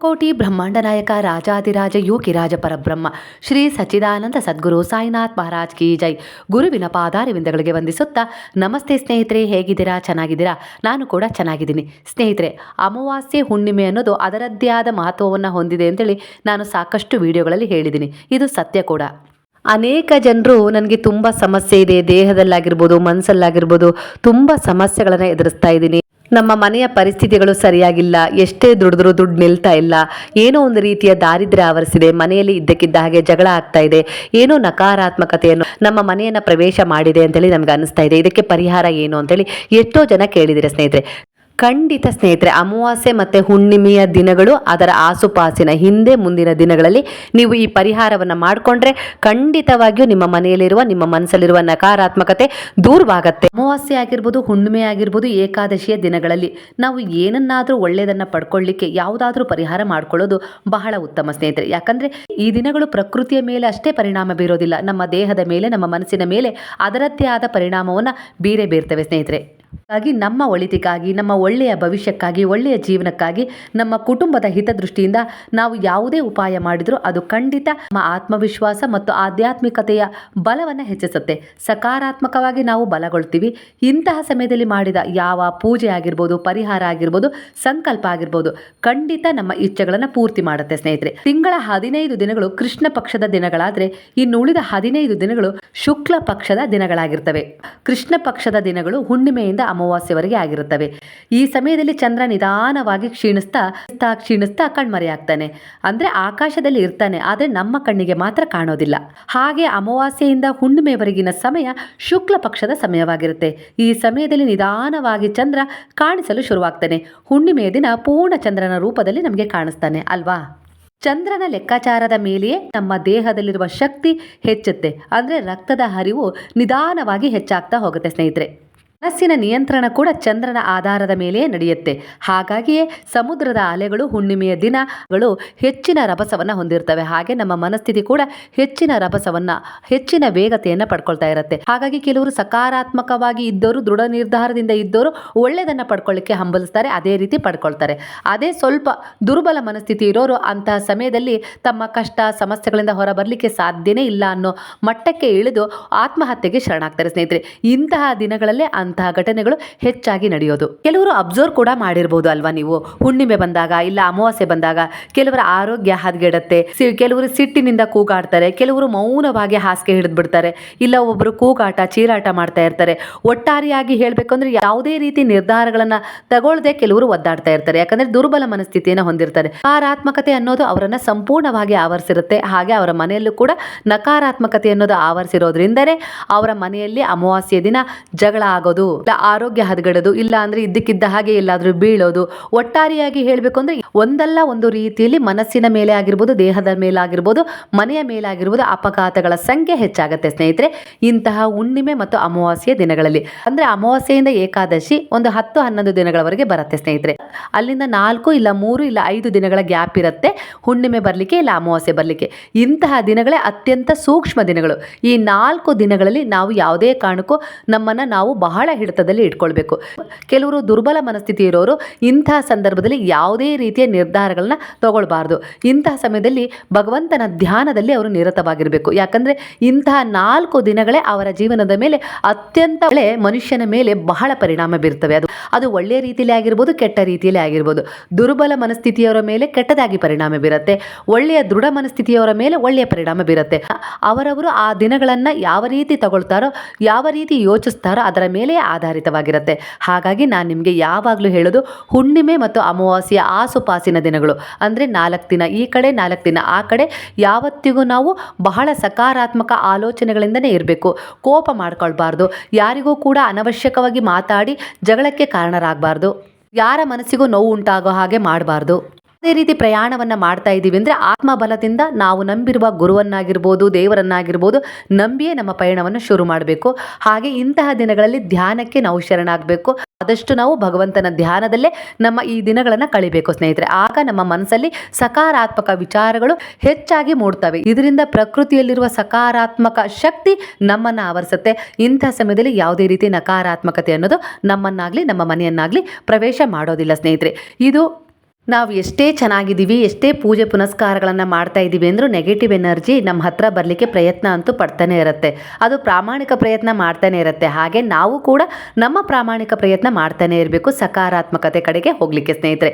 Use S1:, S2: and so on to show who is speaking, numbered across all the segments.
S1: ಕೋಟಿ ಬ್ರಹ್ಮಾಂಡ ನಾಯಕ ರಾಜಾದಿರಾಜ ಯೋಗಿರಾಜ ಪರಬ್ರಹ್ಮ, ಶ್ರೀ ಸಚ್ಚಿದಾನಂದ ಸದ್ಗುರು ಸಾಯಿನಾಥ್ ಮಹಾರಾಜ್ ಕಿ ಜೈ. ಗುರುವಿನ ಪಾದಾರವಿಂದಗಳಿಗೆ ವಂದಿಸುತ್ತಾ, ನಮಸ್ತೆ ಸ್ನೇಹಿತರೆ, ಹೇಗಿದ್ದೀರಾ? ಚೆನ್ನಾಗಿದ್ದೀರಾ? ನಾನು ಕೂಡ ಚೆನ್ನಾಗಿದ್ದೀನಿ. ಸ್ನೇಹಿತರೆ, ಅಮಾವಾಸ್ಯೆ ಹುಣ್ಣಿಮೆ ಅನ್ನೋದು ಅದರದ್ದೇ ಆದ ಮಹತ್ವವನ್ನು ಹೊಂದಿದೆ ಅಂತೇಳಿ ನಾನು ಸಾಕಷ್ಟು ವಿಡಿಯೋಗಳಲ್ಲಿ ಹೇಳಿದ್ದೀನಿ. ಇದು ಸತ್ಯ ಕೂಡ. ಅನೇಕ ಜನರು ನನಗೆ ತುಂಬ ಸಮಸ್ಯೆ ಇದೆ. ದೇಹದಲ್ಲಾಗಿರ್ಬೋದು, ಮನಸ್ಸಲ್ಲಾಗಿರ್ಬೋದು, ತುಂಬ ಸಮಸ್ಯೆಗಳನ್ನು ಎದುರಿಸ್ತಾ ಇದ್ದೀನಿ. ನಮ್ಮ ಮನೆಯ ಪರಿಸ್ಥಿತಿಗಳು ಸರಿಯಾಗಿಲ್ಲ, ಎಷ್ಟೇ ದುಡಿದ್ರು ದುಡ್ಡು ನಿಲ್ತಾ ಇಲ್ಲ. ಏನೋ ಒಂದು ರೀತಿಯ ದಾರಿದ್ರ್ಯ ಆವರಿಸಿದೆ, ಮನೆಯಲ್ಲಿ ಇದ್ದಕ್ಕಿದ್ದ ಹಾಗೆ ಜಗಳ ಆಗ್ತಾ ಇದೆ. ಏನೋ ನಕಾರಾತ್ಮಕತೆಯನ್ನು ನಮ್ಮ ಮನೆಯನ್ನು ಪ್ರವೇಶ ಮಾಡಿದೆ ಅಂತೇಳಿ ನಮ್ಗೆ ಅನಿಸ್ತಾ ಇದೆ. ಇದಕ್ಕೆ ಪರಿಹಾರ ಏನು ಅಂತೇಳಿ ಎಷ್ಟೋ ಜನ ಕೇಳಿದಿರ ಸ್ನೇಹಿತರೆ. ಖಂಡಿತ ಸ್ನೇಹಿತರೆ, ಅಮಾವಾಸ್ಯೆ ಮತ್ತು ಹುಣ್ಣಿಮೆಯ ದಿನಗಳು ಅದರ ಆಸುಪಾಸಿನ ಹಿಂದೆ ಮುಂದಿನ ದಿನಗಳಲ್ಲಿ ನೀವು ಈ ಪರಿಹಾರವನ್ನು ಮಾಡಿಕೊಂಡ್ರೆ ಖಂಡಿತವಾಗಿಯೂ ನಿಮ್ಮ ಮನೆಯಲ್ಲಿರುವ, ನಿಮ್ಮ ಮನಸ್ಸಲ್ಲಿರುವ ನಕಾರಾತ್ಮಕತೆ ದೂರವಾಗತ್ತೆ. ಅಮಾವಾಸ್ಯೆ ಆಗಿರ್ಬೋದು, ಹುಣ್ಣಿಮೆ ಆಗಿರ್ಬೋದು, ಏಕಾದಶಿಯ ದಿನಗಳಲ್ಲಿ ನಾವು ಏನನ್ನಾದರೂ ಒಳ್ಳೆಯದನ್ನು ಪಡ್ಕೊಳ್ಳಿಕ್ಕೆ ಯಾವುದಾದ್ರೂ ಪರಿಹಾರ ಮಾಡ್ಕೊಳ್ಳೋದು ಬಹಳ ಉತ್ತಮ ಸ್ನೇಹಿತರೆ. ಯಾಕಂದರೆ ಈ ದಿನಗಳು ಪ್ರಕೃತಿಯ ಮೇಲೆ ಅಷ್ಟೇ ಪರಿಣಾಮ ಬೀರೋದಿಲ್ಲ. ನಮ್ಮ ದೇಹದ ಮೇಲೆ, ನಮ್ಮ ಮನಸ್ಸಿನ ಮೇಲೆ ಅದರದ್ದೇ ಆದ ಪರಿಣಾಮವನ್ನು ಬೀರೇ ಬೀರ್ತವೆ ಸ್ನೇಹಿತರೆ. ಹಾಗಾಗಿ ನಮ್ಮ ಒಳಿತಿಗಾಗಿ, ನಮ್ಮ ಒಳ್ಳೆಯ ಭವಿಷ್ಯಕ್ಕಾಗಿ, ಒಳ್ಳೆಯ ಜೀವನಕ್ಕಾಗಿ, ನಮ್ಮ ಕುಟುಂಬದ ಹಿತದೃಷ್ಟಿಯಿಂದ ನಾವು ಯಾವುದೇ ಉಪಾಯ ಮಾಡಿದರೂ ಅದು ಖಂಡಿತ ನಮ್ಮ ಆತ್ಮವಿಶ್ವಾಸ ಮತ್ತು ಆಧ್ಯಾತ್ಮಿಕತೆಯ ಬಲವನ್ನು ಹೆಚ್ಚಿಸುತ್ತೆ. ಸಕಾರಾತ್ಮಕವಾಗಿ ನಾವು ಬಲಗೊಳ್ತೀವಿ. ಇಂತಹ ಸಮಯದಲ್ಲಿ ಮಾಡಿದ ಯಾವ ಪೂಜೆ ಆಗಿರ್ಬೋದು, ಪರಿಹಾರ ಆಗಿರ್ಬೋದು, ಸಂಕಲ್ಪ ಆಗಿರ್ಬೋದು, ಖಂಡಿತ ನಮ್ಮ ಇಚ್ಛೆಗಳನ್ನು ಪೂರ್ತಿ ಮಾಡುತ್ತೆ ಸ್ನೇಹಿತರೆ. ತಿಂಗಳ ಹದಿನೈದು ದಿನಗಳು ಕೃಷ್ಣ ಪಕ್ಷದ ದಿನಗಳಾದರೆ, ಇನ್ನು ಉಳಿದ ಹದಿನೈದು ದಿನಗಳು ಶುಕ್ಲ ಪಕ್ಷದ ದಿನಗಳಾಗಿರ್ತವೆ. ಕೃಷ್ಣ ಪಕ್ಷದ ದಿನಗಳು ಹುಣ್ಣಿಮೆಯಿಂದ ಅಮಾವಾಸ್ಯವರೆಗೆ ಆಗಿರುತ್ತವೆ. ಈ ಸಮಯದಲ್ಲಿ ಚಂದ್ರ ನಿಧಾನವಾಗಿ ಕ್ಷೀಣಿಸ್ತಾ ಕ್ಷೀಣಿಸ್ತಾ ಕಣ್ಮರೆಯಾಗ್ತಾನೆ. ಅಂದ್ರೆ ಆಕಾಶದಲ್ಲಿ ಇರ್ತಾನೆ, ಆದರೆ ನಮ್ಮ ಕಣ್ಣಿಗೆ ಮಾತ್ರ ಕಾಣೋದಿಲ್ಲ. ಹಾಗೆ ಅಮಾವಾಸ್ಯೆಯಿಂದ ಹುಣ್ಣಿಮೆವರೆಗಿನ ಸಮಯ ಶುಕ್ಲ ಪಕ್ಷದ ಸಮಯವಾಗಿರುತ್ತೆ. ಈ ಸಮಯದಲ್ಲಿ ನಿಧಾನವಾಗಿ ಚಂದ್ರ ಕಾಣಿಸಲು ಶುರುವಾಗ್ತಾನೆ. ಹುಣ್ಣಿಮೆಯ ದಿನ ಪೂರ್ಣ ಚಂದ್ರನ ರೂಪದಲ್ಲಿ ನಮಗೆ ಕಾಣಿಸ್ತಾನೆ, ಅಲ್ವಾ? ಚಂದ್ರನ ಲೆಕ್ಕಾಚಾರದ ಮೇಲೆಯೇ ನಮ್ಮ ದೇಹದಲ್ಲಿರುವ ಶಕ್ತಿ ಹೆಚ್ಚುತ್ತೆ. ಅಂದರೆ ರಕ್ತದ ಹರಿವು ನಿಧಾನವಾಗಿ ಹೆಚ್ಚಾಗ್ತಾ ಹೋಗುತ್ತೆ ಸ್ನೇಹಿತರೆ. ಮನಸ್ಸಿನ ನಿಯಂತ್ರಣ ಕೂಡ ಚಂದ್ರನ ಆಧಾರದ ಮೇಲೆಯೇ ನಡೆಯುತ್ತೆ. ಹಾಗಾಗಿಯೇ ಸಮುದ್ರದ ಅಲೆಗಳು, ಹುಣ್ಣಿಮೆಯ ದಿನಗಳು ಹೆಚ್ಚಿನ ರಭಸವನ್ನು ಹೊಂದಿರ್ತವೆ. ಹಾಗೆ ನಮ್ಮ ಮನಸ್ಥಿತಿ ಕೂಡ ಹೆಚ್ಚಿನ ರಭಸವನ್ನು, ಹೆಚ್ಚಿನ ವೇಗತೆಯನ್ನು ಪಡ್ಕೊಳ್ತಾ ಇರುತ್ತೆ. ಹಾಗಾಗಿ ಕೆಲವರು ಸಕಾರಾತ್ಮಕವಾಗಿ ಇದ್ದವರು ದೃಢ ನಿರ್ಧಾರದಿಂದ ಇದ್ದವರು ಒಳ್ಳೆಯದನ್ನು ಪಡ್ಕೊಳ್ಳಿಕ್ಕೆ ಹಂಬಲಿಸ್ತಾರೆ, ಅದೇ ರೀತಿ ಪಡ್ಕೊಳ್ತಾರೆ. ಅದೇ ಸ್ವಲ್ಪ ದುರ್ಬಲ ಮನಸ್ಥಿತಿ ಇರೋರು ಅಂತಹ ಸಮಯದಲ್ಲಿ ತಮ್ಮ ಕಷ್ಟ, ಸಮಸ್ಯೆಗಳಿಂದ ಹೊರ ಬರಲಿಕ್ಕೆ ಸಾಧ್ಯನೇ ಇಲ್ಲ ಅನ್ನೋ ಮಟ್ಟಕ್ಕೆ ಇಳಿದು ಆತ್ಮಹತ್ಯೆಗೆ ಶರಣಾಗ್ತಾರೆ ಸ್ನೇಹಿತರೆ. ಇಂತಹ ದಿನಗಳಲ್ಲೇ ಅಂತಹ ಘಟನೆಗಳು ಹೆಚ್ಚಾಗಿ ನಡೆಯೋದು. ಕೆಲವರು ಅಬ್ಸರ್ವ್ ಕೂಡ ಮಾಡಿರ್ಬೋದು ಅಲ್ವಾ ನೀವು? ಹುಣ್ಣಿಮೆ ಬಂದಾಗ ಇಲ್ಲ ಅಮಾವಾಸ್ಯೆ ಬಂದಾಗ ಕೆಲವರ ಆರೋಗ್ಯ ಹದಗೆಡತ್ತೆ. ಕೆಲವರು ಸಿಟ್ಟಿನಿಂದ ಕೂಗಾಡ್ತಾರೆ, ಕೆಲವರು ಮೌನವಾಗಿ ಹಾಸಿಗೆ ಹಿಡಿದು ಬಿಡ್ತಾರೆ ಇಲ್ಲ ಒಬ್ಬರು ಕೂಗಾಟ, ಚೀರಾಟ ಮಾಡ್ತಾ ಇರ್ತಾರೆ. ಒಟ್ಟಾರೆಯಾಗಿ ಹೇಳಬೇಕು ಅಂದ್ರೆ ಯಾವುದೇ ರೀತಿ ನಿರ್ಧಾರಗಳನ್ನ ತಗೊಳ್ಳದೆ ಕೆಲವರು ಒದ್ದಾಡ್ತಾ ಇರ್ತಾರೆ. ಯಾಕಂದ್ರೆ ದುರ್ಬಲ ಮನಸ್ಥಿತಿಯನ್ನು ಹೊಂದಿರ್ತಾರೆ. ನಕಾರಾತ್ಮಕತೆ ಅನ್ನೋದು ಅವರನ್ನ ಸಂಪೂರ್ಣವಾಗಿ ಆವರಿಸಿರುತ್ತೆ. ಹಾಗೆ ಅವರ ಮನೆಯಲ್ಲೂ ಕೂಡ ನಕಾರಾತ್ಮಕತೆ ಅನ್ನೋದು ಆವರಿಸಿರೋದ್ರಿಂದಲೇ ಅವರ ಮನೆಯಲ್ಲಿ ಅಮಾವಾಸ್ಯೆ ದಿನ ಜಗಳ ಆಗೋದು. ಇಲ್ಲ ಆರೋಗ್ಯ ಹದಗೆಡೋದು, ಇಲ್ಲ ಅಂದ್ರೆ ಇದ್ದಕ್ಕಿದ್ದ ಹಾಗೆ ಎಲ್ಲಾದ್ರೂ ಬೀಳೋದು. ಒಟ್ಟಾರೆಯಾಗಿ ಹೇಳಬೇಕು ಅಂದ್ರೆ ಒಂದಲ್ಲ ಒಂದು ರೀತಿಯಲ್ಲಿ ಮನಸ್ಸಿನ ಮೇಲೆ ಆಗಿರ್ಬೋದು, ದೇಹದ ಮೇಲೆ ಆಗಿರ್ಬೋದು, ಮನೆಯ ಮೇಲೆ ಆಗಿರ್ಬೋದು ಅಪಘಾತಗಳ ಸಂಖ್ಯೆ ಹೆಚ್ಚಾಗುತ್ತೆ ಸ್ನೇಹಿತರೆ. ಇಂತಹ ಹುಣ್ಣಿಮೆ ಮತ್ತು ಅಮಾವಾಸ್ಯೆ ದಿನಗಳಲ್ಲಿ. ಅಂದ್ರೆ ಅಮಾವಾಸ್ಯೆಯಿಂದ ಏಕಾದಶಿ ಒಂದು ಹತ್ತು, ಹನ್ನೊಂದು ದಿನಗಳವರೆಗೆ ಬರುತ್ತೆ ಸ್ನೇಹಿತರೆ. ಅಲ್ಲಿಂದ ನಾಲ್ಕು ಇಲ್ಲ ಮೂರು ಇಲ್ಲ ಐದು ದಿನಗಳ ಗ್ಯಾಪ್ ಇರುತ್ತೆ. ಹುಣ್ಣಿಮೆ ಬರಲಿಕ್ಕೆ ಇಲ್ಲ ಅಮಾವಾಸ್ಯೆ ಬರಲಿಕ್ಕೆ. ಇಂತಹ ದಿನಗಳೇ ಅತ್ಯಂತ ಸೂಕ್ಷ್ಮ ದಿನಗಳು. ಈ ನಾಲ್ಕು ದಿನಗಳಲ್ಲಿ ನಾವು ಯಾವುದೇ ಕಾರಣಕ್ಕೂ ನಮ್ಮನ್ನು ನಾವು ಬಹಳ ಹಿಡಿತದಲ್ಲಿ ಇಟ್ಕೊಳ್ಬೇಕು. ಕೆಲವರು ದುರ್ಬಲ ಮನಸ್ಥಿತಿ ಇರೋರು ಇಂತಹ ಸಂದರ್ಭದಲ್ಲಿ ಯಾವುದೇ ರೀತಿಯ ನಿರ್ಧಾರಗಳನ್ನ ತಗೊಳ್ಬಾರ್ದು. ಇಂತಹ ಸಮಯದಲ್ಲಿ ಭಗವಂತನ ಧ್ಯಾನದಲ್ಲಿ ಅವರು ನಿರತವಾಗಿರಬೇಕು. ಯಾಕಂದ್ರೆ ಇಂತಹ ನಾಲ್ಕು ದಿನಗಳೇ ಅವರ ಜೀವನದ ಮೇಲೆ ಅತ್ಯಂತ ಮನುಷ್ಯನ ಮೇಲೆ ಬಹಳ ಪರಿಣಾಮ ಬೀರ್ತವೆ. ಅದು ಅದು ಒಳ್ಳೆಯ ರೀತಿಯಲ್ಲಿ ಆಗಿರ್ಬೋದು, ಕೆಟ್ಟ ರೀತಿಯಲ್ಲಿ ಆಗಿರ್ಬೋದು. ದುರ್ಬಲ ಮನಸ್ಥಿತಿಯವರ ಮೇಲೆ ಕೆಟ್ಟದಾಗಿ ಪರಿಣಾಮ ಬೀರುತ್ತೆ. ಒಳ್ಳೆಯ ದೃಢ ಮನಸ್ಥಿತಿಯವರ ಮೇಲೆ ಒಳ್ಳೆಯ ಪರಿಣಾಮ ಬೀರುತ್ತೆ. ಅವರವರು ಆ ದಿನಗಳನ್ನು ಯಾವ ರೀತಿ ತಗೊಳ್ತಾರೋ, ಯಾವ ರೀತಿ ಯೋಚಿಸ್ತಾರೋ ಅದರ ಮೇಲೆ ಆಧಾರಿತವಾಗಿರುತ್ತೆ. ಹಾಗಾಗಿ ನಾನು ನಿಮಗೆ ಯಾವಾಗಲೂ ಹೇಳೋದು ಹುಣ್ಣಿಮೆ ಮತ್ತು ಅಮಾವಾಸ್ಯೆಯ ಆಸುಪಾಸಿನ ದಿನಗಳು. ಅಂದರೆ ನಾಲ್ಕು ದಿನ ಈ ಕಡೆ, ನಾಲ್ಕು ದಿನ ಆ ಕಡೆ. ಯಾವತ್ತಿಗೂ ನಾವು ಬಹಳ ಸಕಾರಾತ್ಮಕ ಆಲೋಚನೆಗಳಿಂದನೇ ಇರಬೇಕು. ಕೋಪ ಮಾಡ್ಕೊಳ್ಬಾರ್ದು. ಯಾರಿಗೂ ಕೂಡ ಅನವಶ್ಯಕವಾಗಿ ಮಾತಾಡಿ ಜಗಳಕ್ಕೆ ಕಾರಣರಾಗಬಾರ್ದು. ಯಾರ ಮನಸ್ಸಿಗೂ ನೋವು ಉಂಟಾಗೋ ಹಾಗೆ ಮಾಡಬಾರ್ದು. ಅದೇ ರೀತಿ ಪ್ರಯಾಣವನ್ನ ಮಾಡ್ತಾ ಇದ್ದೀವಿ. ಅಂದ್ರೆ ಆತ್ಮಬಲದಿಂದ ನಾವು ನಂಬಿರುವ ಗುರುವನ್ನಾಗಿರ್ಬೋದು, ದೇವರನ್ನಾಗಿರ್ಬೋದು, ನಂಬಿಯೇ ನಮ್ಮ ಪಯಣವನ್ನು ಶುರು ಮಾಡಬೇಕು. ಹಾಗೆ ಇಂತಹ ದಿನಗಳಲ್ಲಿ ಧ್ಯಾನಕ್ಕೆ ನಾವು ಶರಣಾಗಬೇಕು. ಆದಷ್ಟು ನಾವು ಭಗವಂತನ ಧ್ಯಾನದಲ್ಲೇ ನಮ್ಮ ಈ ದಿನಗಳನ್ನು ಕಳಿಬೇಕು ಸ್ನೇಹಿತರೆ. ಆಗ ನಮ್ಮ ಮನಸ್ಸಲ್ಲಿ ಸಕಾರಾತ್ಮಕ ವಿಚಾರಗಳು ಹೆಚ್ಚಾಗಿ ಮೂಡ್ತವೆ. ಇದರಿಂದ ಪ್ರಕೃತಿಯಲ್ಲಿರುವ ಸಕಾರಾತ್ಮಕ ಶಕ್ತಿ ನಮ್ಮನ್ನು ಆವರಿಸುತ್ತೆ. ಇಂಥ ಸಮಯದಲ್ಲಿ ಯಾವುದೇ ರೀತಿ ನಕಾರಾತ್ಮಕತೆ ಅನ್ನೋದು ನಮ್ಮನ್ನಾಗಲಿ, ನಮ್ಮ ಮನೆಯನ್ನಾಗಲಿ ಪ್ರವೇಶ ಮಾಡೋದಿಲ್ಲ ಸ್ನೇಹಿತರೆ. ಇದು ನಾವು ಎಷ್ಟೇ ಚೆನ್ನಾಗಿದ್ದೀವಿ, ಎಷ್ಟೇ ಪೂಜೆ ಪುನಸ್ಕಾರಗಳನ್ನು ಮಾಡ್ತಾ ಇದ್ದೀವಿ ಅಂದರೂ ನೆಗೆಟಿವ್ ಎನರ್ಜಿ ನಮ್ಮ ಹತ್ರ ಬರಲಿಕ್ಕೆ ಪ್ರಯತ್ನ ಅಂತೂ ಪಡ್ತಾನೆ ಇರುತ್ತೆ. ಅದು ಪ್ರಾಮಾಣಿಕ ಪ್ರಯತ್ನ ಮಾಡ್ತಾನೆ ಇರುತ್ತೆ. ಹಾಗೆ ನಾವು ಕೂಡ ನಮ್ಮ ಪ್ರಾಮಾಣಿಕ ಪ್ರಯತ್ನ ಮಾಡ್ತಾನೆ ಇರಬೇಕು ಸಕಾರಾತ್ಮಕತೆ ಕಡೆಗೆ ಹೋಗಲಿಕ್ಕೆ ಸ್ನೇಹಿತರೆ.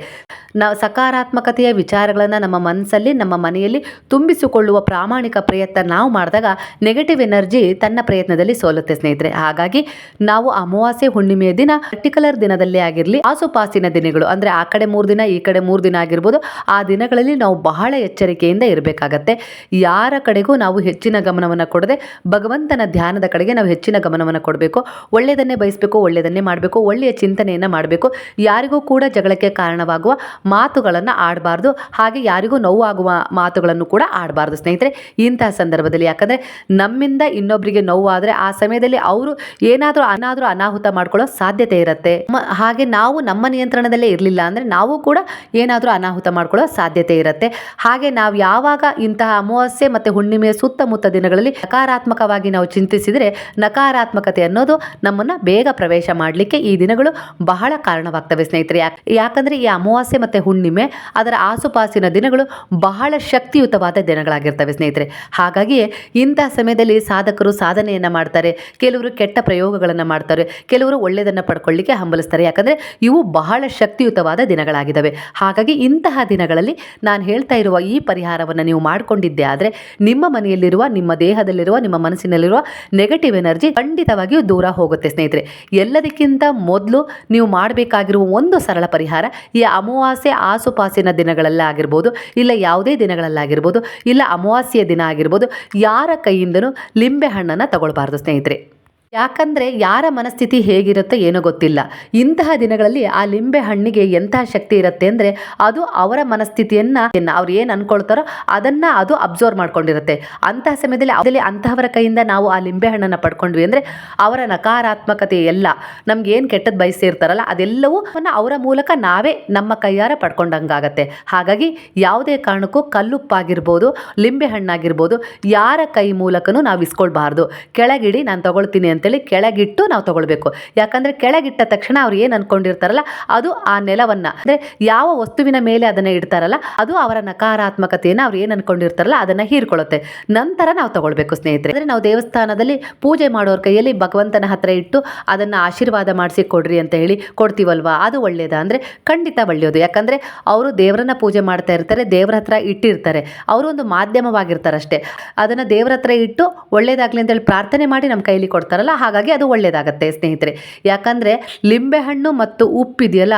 S1: ನಾವು ಸಕಾರಾತ್ಮಕತೆಯ ವಿಚಾರಗಳನ್ನು ನಮ್ಮ ಮನಸ್ಸಲ್ಲಿ ನಮ್ಮ ಮನೆಯಲ್ಲಿ ತುಂಬಿಸಿಕೊಳ್ಳುವ ಪ್ರಾಮಾಣಿಕ ಪ್ರಯತ್ನ ನಾವು ಮಾಡಿದಾಗ ನೆಗೆಟಿವ್ ಎನರ್ಜಿ ತನ್ನ ಪ್ರಯತ್ನದಲ್ಲಿ ಸೋಲುತ್ತೆ ಸ್ನೇಹಿತರೆ. ಹಾಗಾಗಿ ನಾವು ಅಮಾವಾಸ್ಯೆ ಹುಣ್ಣಿಮೆಯ ದಿನ ಪರ್ಟಿಕ್ಯುಲರ್ ದಿನದಲ್ಲೇ ಆಗಿರಲಿ, ಆಸುಪಾಸಿನ ದಿನಗಳು, ಅಂದರೆ ಆ ಕಡೆ ಮೂರು ದಿನ, ಈ ಕಡೆ ಮೂರು ದಿನ ಆಗಿರ್ಬೋದು, ಆ ದಿನಗಳಲ್ಲಿ ನಾವು ಬಹಳ ಎಚ್ಚರಿಕೆಯಿಂದ ಇರಬೇಕಾಗತ್ತೆ. ಯಾರ ಕಡೆಗೂ ನಾವು ಹೆಚ್ಚಿನ ಗಮನವನ್ನು ಕೊಡದೆ, ಭಗವಂತನ ಧ್ಯಾನದ ಕಡೆಗೆ ನಾವು ಹೆಚ್ಚಿನ ಗಮನವನ್ನು ಕೊಡಬೇಕು. ಒಳ್ಳೆಯದನ್ನೇ ಬಯಸಬೇಕು, ಒಳ್ಳೆಯದನ್ನೇ ಮಾಡಬೇಕು, ಒಳ್ಳೆಯ ಚಿಂತನೆಯನ್ನು ಮಾಡಬೇಕು. ಯಾರಿಗೂ ಕೂಡ ಜಗಳಕ್ಕೆ ಕಾರಣವಾಗುವ ಮಾತುಗಳನ್ನು ಆಡಬಾರ್ದು. ಹಾಗೆ ಯಾರಿಗೂ ನೋವಾಗುವ ಮಾತುಗಳನ್ನು ಕೂಡ ಆಡಬಾರ್ದು ಸ್ನೇಹಿತರೆ. ಇಂತಹ ಸಂದರ್ಭದಲ್ಲಿ ಯಾಕಂದರೆ ನಮ್ಮಿಂದ ಇನ್ನೊಬ್ಬರಿಗೆ ನೋವಾದರೆ ಆ ಸಮಯದಲ್ಲಿ ಅವರು ಏನಾದರೂ ಅನಾದರೂ ಅನಾಹುತ ಮಾಡ್ಕೊಳ್ಳೋ ಸಾಧ್ಯತೆ ಇರುತ್ತೆ. ಹಾಗೆ ನಾವು ನಮ್ಮ ನಿಯಂತ್ರಣದಲ್ಲೇ ಇರಲಿಲ್ಲ ಅಂದರೆ ನಾವು ಕೂಡ ಏನಾದರೂ ಅನಾಹುತ ಮಾಡ್ಕೊಳ್ಳೋ ಸಾಧ್ಯತೆ ಇರುತ್ತೆ. ಹಾಗೆ ನಾವು ಯಾವಾಗ ಇಂತಹ ಅಮಾವಾಸ್ಯೆ ಮತ್ತು ಹುಣ್ಣಿಮೆಯ ಸುತ್ತಮುತ್ತ ದಿನಗಳಲ್ಲಿ ನಕಾರಾತ್ಮಕವಾಗಿ ನಾವು ಚಿಂತಿಸಿದರೆ ನಕಾರಾತ್ಮಕತೆ ಅನ್ನೋದು ನಮ್ಮನ್ನು ಬೇಗ ಪ್ರವೇಶ ಮಾಡಲಿಕ್ಕೆ ಈ ದಿನಗಳು ಬಹಳ ಕಾರಣವಾಗ್ತವೆ ಸ್ನೇಹಿತರೆ. ಯಾಕ್, ಯಾಕಂದರೆ ಈ ಅಮಾವಾಸ್ಯೆ ಮತ್ತು ಹುಣ್ಣಿಮೆ, ಅದರ ಆಸುಪಾಸಿನ ದಿನಗಳು ಬಹಳ ಶಕ್ತಿಯುತವಾದ ದಿನಗಳಾಗಿರ್ತವೆ ಸ್ನೇಹಿತರೆ. ಹಾಗಾಗಿಯೇ ಇಂಥ ಸಮಯದಲ್ಲಿ ಸಾಧಕರು ಸಾಧನೆಯನ್ನು ಮಾಡ್ತಾರೆ, ಕೆಲವರು ಕೆಟ್ಟ ಪ್ರಯೋಗಗಳನ್ನು ಮಾಡ್ತಾರೆ, ಕೆಲವರು ಒಳ್ಳೆಯದನ್ನು ಪಡ್ಕೊಳ್ಳಿಕ್ಕೆ ಹಂಬಲಿಸ್ತಾರೆ. ಯಾಕಂದರೆ ಇವು ಬಹಳ ಶಕ್ತಿಯುತವಾದ ದಿನಗಳಾಗಿದ್ದಾವೆ. ಹಾಗಾಗಿ ಇಂತಹ ದಿನಗಳಲ್ಲಿ ನಾನು ಹೇಳ್ತಾ ಇರುವ ಈ ಪರಿಹಾರವನ್ನು ನೀವು ಮಾಡಿಕೊಂಡಿದ್ದೆ ಆದರೆ ನಿಮ್ಮ ಮನೆಯಲ್ಲಿರುವ, ನಿಮ್ಮ ದೇಹದಲ್ಲಿರುವ, ನಿಮ್ಮ ಮನಸ್ಸಿನಲ್ಲಿರುವ ನೆಗೆಟಿವ್ ಎನರ್ಜಿ ಖಂಡಿತವಾಗಿಯೂ ದೂರ ಹೋಗುತ್ತೆ ಸ್ನೇಹಿತರೆ. ಎಲ್ಲದಕ್ಕಿಂತ ಮೊದಲು ನೀವು ಮಾಡಬೇಕಾಗಿರುವ ಒಂದು ಸರಳ ಪರಿಹಾರ ಈ ಅಮಾವಾಸ್ಯೆ ಆಸುಪಾಸಿನ ದಿನಗಳಲ್ಲೇ ಆಗಿರ್ಬೋದು ಇಲ್ಲ ಯಾವುದೇ ದಿನಗಳಲ್ಲಾಗಿರ್ಬೋದು, ಇಲ್ಲ ಅಮಾವಾಸ್ಯೆಯ ದಿನ ಆಗಿರ್ಬೋದು, ಯಾರ ಕೈಯಿಂದನೂ ಲಿಂಬೆ ಹಣ್ಣನ್ನು ತಗೊಳ್ಬಾರ್ದು ಸ್ನೇಹಿತರೆ. ಯಾಕಂದರೆ ಯಾರ ಮನಸ್ಥಿತಿ ಹೇಗಿರುತ್ತೆ ಏನೋ ಗೊತ್ತಿಲ್ಲ. ಇಂತಹ ದಿನಗಳಲ್ಲಿ ಆ ಲಿಂಬೆ ಹಣ್ಣಿಗೆ ಎಂತಹ ಶಕ್ತಿ ಇರುತ್ತೆ ಅಂದರೆ ಅದು ಅವರ ಮನಸ್ಥಿತಿಯನ್ನು ಅವ್ರು ಏನು ಅನ್ಕೊಳ್ತಾರೋ ಅದನ್ನು ಅದು ಅಬ್ಸರ್ವ್ ಮಾಡ್ಕೊಂಡಿರುತ್ತೆ. ಅಂತಹ ಸಮಯದಲ್ಲಿ ಅದರಲ್ಲಿ ಅಂತಹವರ ಕೈಯಿಂದ ನಾವು ಆ ಲಿಂಬೆ ಹಣ್ಣನ್ನು ಪಡ್ಕೊಂಡ್ವಿ ಅಂದರೆ ಅವರ ನಕಾರಾತ್ಮಕತೆ ಎಲ್ಲ, ನಮ್ಗೆ ಏನು ಕೆಟ್ಟದ್ದು ಬಯಸಿರ್ತಾರಲ್ಲ ಅದೆಲ್ಲವೂ ಅವರ ಮೂಲಕ ನಾವೇ ನಮ್ಮ ಕೈಯಾರ ಪಡ್ಕೊಂಡಂಗಾಗತ್ತೆ. ಹಾಗಾಗಿ ಯಾವುದೇ ಕಾರಣಕ್ಕೂ ಕಲ್ಲುಪ್ಪಾಗಿರ್ಬೋದು, ಲಿಂಬೆ ಹಣ್ಣಾಗಿರ್ಬೋದು, ಯಾರ ಕೈ ಮೂಲಕನೂ ನಾವು ಇಸ್ಕೊಳ್ಬಾರ್ದು. ಕೆಳಗಿಡಿ ನಾನು ತಗೊಳ್ತೀನಿ ಅಂತೇಳಿ ಕೆಳಗಿಟ್ಟು ನಾವು ತಗೊಳ್ಬೇಕು. ಯಾಕಂದರೆ ಕೆಳಗಿಟ್ಟ ತಕ್ಷಣ ಅವ್ರು ಏನು ಅನ್ಕೊಂಡಿರ್ತಾರಲ್ಲ, ಅದು ಆ ನೆಲವನ್ನು, ಅಂದರೆ ಯಾವ ವಸ್ತುವಿನ ಮೇಲೆ ಅದನ್ನು ಇಡ್ತಾರಲ್ಲ, ಅದು ಅವರ ನಕಾರಾತ್ಮಕತೆಯನ್ನು ಅವ್ರು ಏನು ಅನ್ಕೊಂಡಿರ್ತಾರಲ್ಲ, ಅದನ್ನು ಹೀರ್ಕೊಳ್ಳುತ್ತೆ. ನಂತರ ನಾವು ತಗೊಳ್ಬೇಕು ಸ್ನೇಹಿತರೆ. ಅಂದರೆ ನಾವು ದೇವಸ್ಥಾನದಲ್ಲಿ ಪೂಜೆ ಮಾಡೋರ ಕೈಯಲ್ಲಿ ಭಗವಂತನ ಹತ್ರ ಇಟ್ಟು ಅದನ್ನು ಆಶೀರ್ವಾದ ಮಾಡಿಸಿ ಕೊಡ್ರಿ ಅಂತ ಹೇಳಿ ಕೊಡ್ತೀವಲ್ವಾ? ಅದು ಒಳ್ಳೆಯದಾ ಅಂದರೆ ಖಂಡಿತ ಒಳ್ಳೆಯದು ಯಾಕಂದರೆ ಅವರು ದೇವರನ್ನ ಪೂಜೆ ಮಾಡ್ತಾ ಇರ್ತಾರೆ, ದೇವರ ಹತ್ರ ಇಟ್ಟಿರ್ತಾರೆ. ಅವರು ಒಂದು ಮಾಧ್ಯಮವಾಗಿರ್ತಾರಷ್ಟೇ. ಅದನ್ನು ದೇವರ ಹತ್ರ ಇಟ್ಟು ಒಳ್ಳೇದಾಗಲಿ ಅಂತೇಳಿ ಪ್ರಾರ್ಥನೆ ಮಾಡಿ ನಮ್ಮ ಕೈಲಿ ಕೊಡ್ತಾರಲ್ಲ ಹಾಗಾಗಿ ಅದು ಒಳ್ಳೆಯದಾಗತ್ತೆ ಸ್ನೇಹಿತರೆ. ಯಾಕಂದರೆ ಲಿಂಬೆಹಣ್ಣು ಮತ್ತು ಉಪ್ಪಿದೆಯಲ್ಲ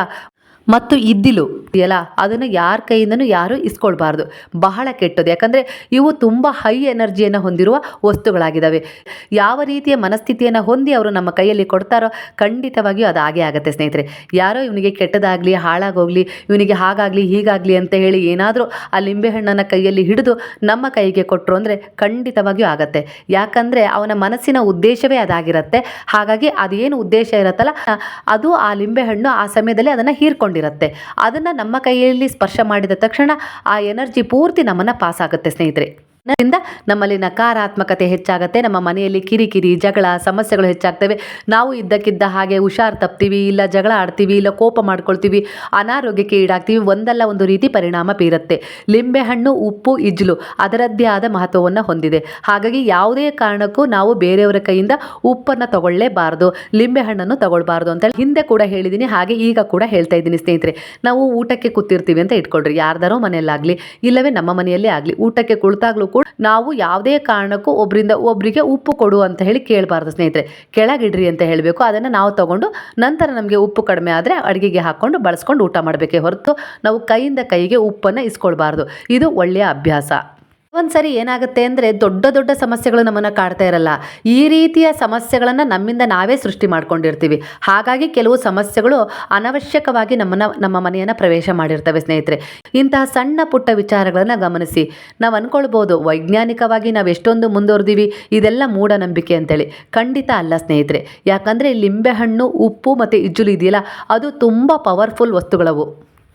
S1: ಮತ್ತು ಇದ್ದಿಲು. ಇದೆಯಲ್ಲ? ಅದನ್ನು ಯಾರ ಕೈಯಿಂದನೂ ಯಾರೂ ಇಸ್ಕೊಳ್ಬಾರ್ದು. ಬಹಳ ಕೆಟ್ಟದ್ದು. ಯಾಕಂದರೆ ಇವು ತುಂಬ ಹೈ ಎನರ್ಜಿಯನ್ನು ಹೊಂದಿರುವ ವಸ್ತುಗಳಾಗಿದ್ದಾವೆ ಯಾವ ರೀತಿಯ ಮನಸ್ಥಿತಿಯನ್ನು ಹೊಂದಿ ಅವರು ನಮ್ಮ ಕೈಯಲ್ಲಿ ಕೊಡ್ತಾರೋ ಖಂಡಿತವಾಗಿಯೂ ಅದು ಹಾಗೆ ಆಗುತ್ತೆ ಸ್ನೇಹಿತರೆ. ಯಾರೋ ಇವನಿಗೆ ಕೆಟ್ಟದಾಗಲಿ, ಹಾಳಾಗೋಗಲಿ, ಇವನಿಗೆ ಹಾಗಾಗಲಿ, ಹೀಗಾಗಲಿ ಅಂತ ಹೇಳಿ ಏನಾದರೂ ಆ ಲಿಂಬೆಹಣ್ಣನ್ನು ಕೈಯಲ್ಲಿ ಹಿಡಿದು ನಮ್ಮ ಕೈಗೆ ಕೊಟ್ಟರು ಅಂದರೆ ಖಂಡಿತವಾಗಿಯೂ ಆಗತ್ತೆ. ಯಾಕಂದರೆ ಅವನ ಮನಸ್ಸಿನ ಉದ್ದೇಶವೇ ಅದಾಗಿರುತ್ತೆ. ಹಾಗಾಗಿ ಅದೇನು ಉದ್ದೇಶ ಇರುತ್ತಲ್ಲ, ಅದು ಆ ಲಿಂಬೆಹಣ್ಣು ಆ ಸಮಯದಲ್ಲಿ ಅದನ್ನು ಹೀರ್ಕೊಂಡಿರುತ್ತೆ ಅದನ್ನು ನಮ್ಮ ಕೈಯಲ್ಲಿ ಸ್ಪರ್ಶ ಮಾಡಿದ ತಕ್ಷಣ ಆ ಎನರ್ಜಿ ಪೂರ್ತಿ ನಮ್ಮನ್ನು ಪಾಸ್ ಆಗುತ್ತೆ ಸ್ನೇಹಿತರೆ. ನಮ್ಮಲ್ಲಿ ನಕಾರಾತ್ಮಕತೆ ಹೆಚ್ಚಾಗುತ್ತೆ. ನಮ್ಮ ಮನೆಯಲ್ಲಿ ಕಿರಿಕಿರಿ, ಜಗಳ, ಸಮಸ್ಯೆಗಳು ಹೆಚ್ಚಾಗ್ತವೆ. ನಾವು ಇದ್ದಕ್ಕಿದ್ದ ಹಾಗೆ ಹುಷಾರು ತಪ್ತೀವಿ, ಇಲ್ಲ ಜಗಳ ಆಡ್ತೀವಿ, ಇಲ್ಲ ಕೋಪ ಮಾಡ್ಕೊಳ್ತೀವಿ, ಅನಾರೋಗ್ಯಕ್ಕೆ ಈಡಾಗ್ತೀವಿ, ಒಂದಲ್ಲ ಒಂದು ರೀತಿ ಪರಿಣಾಮ ಬೀರುತ್ತೆ. ಲಿಂಬೆಹಣ್ಣು ಉಪ್ಪು, ಇಜ್ಲು ಅದರದ್ದೇ ಆದ ಮಹತ್ವವನ್ನು ಹೊಂದಿದೆ. ಹಾಗಾಗಿ ಯಾವುದೇ ಕಾರಣಕ್ಕೂ ನಾವು ಬೇರೆಯವರ ಕೈಯಿಂದ ಉಪ್ಪನ್ನು ತಗೊಳ್ಳೇಬಾರ್ದು ಲಿಂಬೆಹಣ್ಣನ್ನು ತಗೊಳ್ಬಾರ್ದು ಅಂತ ಹಿಂದೆ ಕೂಡ ಹೇಳಿದ್ದೀನಿ, ಹಾಗೆ ಈಗ ಕೂಡ ಹೇಳ್ತಾ ಇದ್ದೀನಿ ಸ್ನೇಹಿತರೆ. ನಾವು ಊಟಕ್ಕೆ ಕೂತಿರ್ತೀವಿ ಅಂತ ಇಟ್ಕೊಳ್ರಿ. ಯಾರ್ದಾರೋ ಮನೆಯಲ್ಲಾಗಲಿ, ಇಲ್ಲವೇ ನಮ್ಮ ಮನೆಯಲ್ಲೇ ಆಗಲಿ, ಊಟಕ್ಕೆ ಕುಳಿತಾಗ್ಲೂ ಕೂಡ ನಾವು ಯಾವುದೇ ಕಾರಣಕ್ಕೂ ಒಬ್ಬರಿಂದ ಒಬ್ಬರಿಗೆ ಉಪ್ಪು ಕೊಡು ಅಂತ ಹೇಳಿ ಕೇಳಬಾರ್ದು ಸ್ನೇಹಿತರೆ. ಕೆಳಗಿಡ್ರಿ ಅಂತ ಹೇಳಬೇಕು. ಅದನ್ನು ನಾವು ತಗೊಂಡು ನಂತರ ನಮಗೆ ಉಪ್ಪು ಕಡಿಮೆ ಆದರೆ ಅಡುಗೆಗೆ ಹಾಕ್ಕೊಂಡು ಬಳಸ್ಕೊಂಡು ಊಟ ಮಾಡಬೇಕೇ ಹೊರತು ನಾವು ಕೈಯಿಂದ ಕೈಗೆ ಉಪ್ಪನ್ನು ಇಸ್ಕೊಳ್ಬಾರ್ದು. ಇದು ಒಳ್ಳೆಯ ಅಭ್ಯಾಸ. ಒಂದ್ಸರಿ ಏನಾಗುತ್ತೆ ಅಂದರೆ ದೊಡ್ಡ ದೊಡ್ಡ ಸಮಸ್ಯೆಗಳು ನಮ್ಮನ್ನು ಕಾಡ್ತಾ ಇರಲ್ಲ. ಈ ರೀತಿಯ ಸಮಸ್ಯೆಗಳನ್ನು ನಮ್ಮಿಂದ ನಾವೇ ಸೃಷ್ಟಿ ಮಾಡ್ಕೊಂಡಿರ್ತೀವಿ. ಹಾಗಾಗಿ ಕೆಲವು ಸಮಸ್ಯೆಗಳು ಅನವಶ್ಯಕವಾಗಿ ನಮ್ಮನ್ನು, ನಮ್ಮ ಮನೆಯನ್ನು ಪ್ರವೇಶ ಮಾಡಿರ್ತವೆ ಸ್ನೇಹಿತರೆ. ಇಂತಹ ಸಣ್ಣ ಪುಟ್ಟ ವಿಚಾರಗಳನ್ನು ಗಮನಿಸಿ. ನಾವು ಅಂದ್ಕೊಳ್ಬೋದು ವೈಜ್ಞಾನಿಕವಾಗಿ ನಾವು ಎಷ್ಟೊಂದು ಮುಂದುವರೆದೀವಿ. ಇದೆಲ್ಲ ಮೂಢನಂಬಿಕೆ ಅಂತೇಳಿ. ಖಂಡಿತ ಅಲ್ಲ ಸ್ನೇಹಿತರೆ. ಯಾಕಂದರೆ ಲಿಂಬೆಹಣ್ಣು, ಉಪ್ಪು ಮತ್ತು ಇಜ್ಜುಲು ಇದೆಯಲ್ಲ, ಅದು ತುಂಬ ಪವರ್ಫುಲ್ ವಸ್ತುಗಳವು.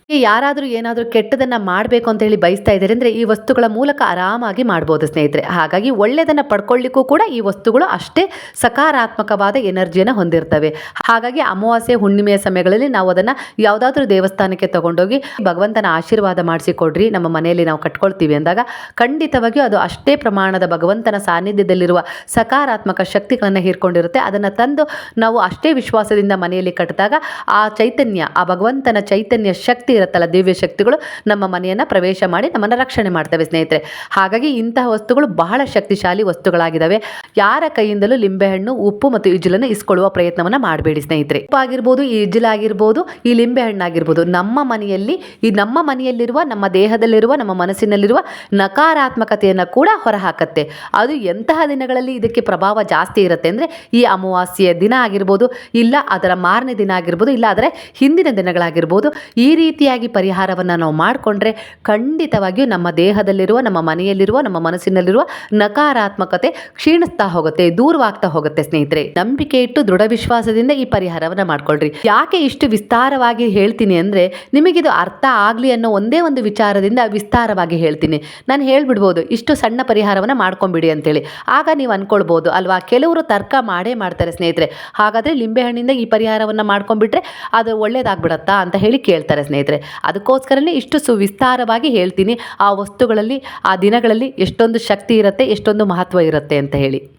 S1: ಯಾರಾದರೂ ಏನಾದರೂ ಕೆಟ್ಟದನ್ನು ಮಾಡಬೇಕು ಅಂತ ಹೇಳಿ ಬಯಸ್ತಾ ಇದ್ದಾರೆ ಅಂದರೆ ಈ ವಸ್ತುಗಳ ಮೂಲಕ ಆರಾಮಾಗಿ ಮಾಡ್ಬೋದು ಸ್ನೇಹಿತರೆ. ಹಾಗಾಗಿ ಒಳ್ಳೆಯದನ್ನು ಪಡ್ಕೊಳ್ಳಿಕ್ಕೂ ಕೂಡ ಈ ವಸ್ತುಗಳು ಅಷ್ಟೇ ಸಕಾರಾತ್ಮಕವಾದ ಎನರ್ಜಿಯನ್ನು ಹೊಂದಿರ್ತವೆ. ಹಾಗಾಗಿ ಅಮಾವಾಸ್ಯೆ, ಹುಣ್ಣಿಮೆಯ ಸಮಯಗಳಲ್ಲಿ ನಾವು ಅದನ್ನು ಯಾವುದಾದ್ರೂ ದೇವಸ್ಥಾನಕ್ಕೆ ತಗೊಂಡೋಗಿ ಭಗವಂತನ ಆಶೀರ್ವಾದ ಮಾಡಿಸಿಕೊಡ್ರಿ, ನಮ್ಮ ಮನೆಯಲ್ಲಿ ನಾವು ಕಟ್ಕೊಳ್ತೀವಿ ಅಂದಾಗ ಖಂಡಿತವಾಗಿಯೂ ಅದು ಅಷ್ಟೇ ಪ್ರಮಾಣದ ಭಗವಂತನ ಸಾನ್ನಿಧ್ಯದಲ್ಲಿರುವ ಸಕಾರಾತ್ಮಕ ಶಕ್ತಿಗಳನ್ನು ಹೀರ್ಕೊಂಡಿರುತ್ತೆ. ಅದನ್ನು ತಂದು ನಾವು ಅಷ್ಟೇ ವಿಶ್ವಾಸದಿಂದ ಮನೆಯಲ್ಲಿ ಕಟ್ಟಿದಾಗ ಆ ಚೈತನ್ಯ, ಆ ಭಗವಂತನ ಚೈತನ್ಯ ಶಕ್ತಿ ಇರುತ್ತಲ್ಲ ದಿವ್ಯ ಶಕ್ತಿಗಳು ನಮ್ಮ ಮನೆಯನ್ನು ಪ್ರವೇಶ ಮಾಡಿ ನಮ್ಮನ್ನು ರಕ್ಷಣೆ ಮಾಡ್ತವೆ ಸ್ನೇಹಿತರೆ. ಹಾಗಾಗಿ ಇಂತಹ ವಸ್ತುಗಳು ಬಹಳ ಶಕ್ತಿಶಾಲಿ ವಸ್ತುಗಳಾಗಿದ್ದಾವೆ ಯಾರ ಕೈಯಿಂದಲೂ ಲಿಂಬೆಹಣ್ಣು ಉಪ್ಪು ಮತ್ತು ಇಜ್ಜಲನ್ನು ಇಸ್ಕೊಳ್ಳುವ ಪ್ರಯತ್ನವನ್ನು ಮಾಡಬೇಡಿ ಸ್ನೇಹಿತರೆ. ಉಪ್ಪು ಆಗಿರ್ಬೋದು, ಈ ಇಜ್ಜಲಾಗಿರ್ಬೋದು ಈ ಲಿಂಬೆಹಣ್ಣಾಗಿರ್ಬೋದು ನಮ್ಮ ಮನೆಯಲ್ಲಿ, ಈ ನಮ್ಮ ಮನೆಯಲ್ಲಿರುವ, ನಮ್ಮ ದೇಹದಲ್ಲಿರುವ, ನಮ್ಮ ಮನಸ್ಸಿನಲ್ಲಿರುವ ನಕಾರಾತ್ಮಕತೆಯನ್ನು ಕೂಡ ಹೊರಹಾಕತ್ತೆ. ಅದು ಎಂತಹ ದಿನಗಳಲ್ಲಿ ಇದಕ್ಕೆ ಪ್ರಭಾವ ಜಾಸ್ತಿ ಇರುತ್ತೆ ಅಂದರೆ ಈ ಅಮಾವಾಸ್ಯೆಯ ದಿನ ಆಗಿರ್ಬೋದು, ಇಲ್ಲ ಅದರ ಮಾರನೇ ದಿನ ಆಗಿರ್ಬೋದು, ಇಲ್ಲ ಅದರ ಹಿಂದಿನ ದಿನಗಳಾಗಿರ್ಬೋದು, ಈ ರೀತಿಯಾಗಿ ಪರಿಹಾರವನ್ನು ನಾವು ಮಾಡಿಕೊಂಡ್ರೆ ಖಂಡಿತವಾಗಿಯೂ ನಮ್ಮ ದೇಹದಲ್ಲಿರುವ, ನಮ್ಮ ಮನೆಯಲ್ಲಿರುವ, ನಮ್ಮ ಮನಸ್ಸಿನಲ್ಲಿರುವ ನಕಾರಾತ್ಮಕತೆ ಕ್ಷೀಣಿಸ್ತಾ ಹೋಗುತ್ತೆ, ದೂರವಾಗ್ತಾ ಹೋಗುತ್ತೆ ಸ್ನೇಹಿತರೆ. ನಂಬಿಕೆ ಇಟ್ಟು ದೃಢ ವಿಶ್ವಾಸದಿಂದ ಈ ಪರಿಹಾರವನ್ನು ಮಾಡ್ಕೊಳ್ರಿ. ಯಾಕೆ ಇಷ್ಟು ವಿಸ್ತಾರವಾಗಿ ಹೇಳ್ತೀನಿ ಅಂದರೆ ನಿಮಗಿದು ಅರ್ಥ ಆಗಲಿ ಅನ್ನೋ ಒಂದೇ ಒಂದು ವಿಚಾರದಿಂದ ವಿಸ್ತಾರವಾಗಿ ಹೇಳ್ತೀನಿ. ನಾನು ಹೇಳ್ಬಿಡ್ಬೋದು, ಇಷ್ಟು ಸಣ್ಣ ಪರಿಹಾರವನ್ನು ಮಾಡ್ಕೊಂಬಿಡಿ ಅಂತೇಳಿ. ಆಗ ನೀವು ಅಂದ್ಕೊಳ್ಬೋದು ಅಲ್ವಾ? ಕೆಲವರು ತರ್ಕ ಮಾಡೇ ಮಾಡ್ತಾರೆ ಸ್ನೇಹಿತರೆ. ಹಾಗಾದರೆ ಲಿಂಬೆಹಣ್ಣಿಂದ ಈ ಪರಿಹಾರವನ್ನು ಮಾಡ್ಕೊಂಡ್ಬಿಟ್ರೆ ಅದು ಒಳ್ಳೇದಾಗ್ಬಿಡತ್ತಾ ಅಂತ ಹೇಳಿ ಕೇಳ್ತಾರೆ ಸ್ನೇಹಿತರೆ. ಅದಕ್ಕೋಸ್ಕರನೇ ಇಷ್ಟು ಸುವಿಸ್ತಾರವಾಗಿ ಹೇಳ್ತೀನಿ, ಆ ವಸ್ತುಗಳಲ್ಲಿ, ಆ ದಿನಗಳಲ್ಲಿ ಎಷ್ಟೊಂದು ಶಕ್ತಿ ಇರುತ್ತೆ, ಎಷ್ಟೊಂದು ಮಹತ್ವ ಇರುತ್ತೆ ಅಂತ ಹೇಳಿ.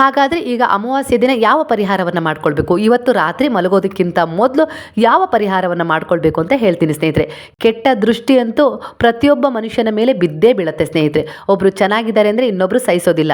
S1: ಹಾಗಾದರೆ ಈಗ ಅಮಾವಾಸ್ಯ ದಿನ ಯಾವ ಪರಿಹಾರವನ್ನು ಮಾಡ್ಕೊಳ್ಬೇಕು? ಇವತ್ತು ರಾತ್ರಿ ಮಲಗೋದಕ್ಕಿಂತ ಮೊದಲು ಯಾವ ಪರಿಹಾರವನ್ನು ಮಾಡ್ಕೊಳ್ಬೇಕು ಅಂತ ಹೇಳ್ತೀನಿ ಸ್ನೇಹಿತರೆ. ಕೆಟ್ಟ ದೃಷ್ಟಿ ಅಂತೂ ಪ್ರತಿಯೊಬ್ಬ ಮನುಷ್ಯನ ಮೇಲೆ ಬಿದ್ದೇ ಬೀಳುತ್ತೆ ಸ್ನೇಹಿತರೆ. ಒಬ್ಬರು ಚೆನ್ನಾಗಿದ್ದಾರೆ ಅಂದರೆ ಇನ್ನೊಬ್ಬರು ಸಹಿಸೋದಿಲ್ಲ.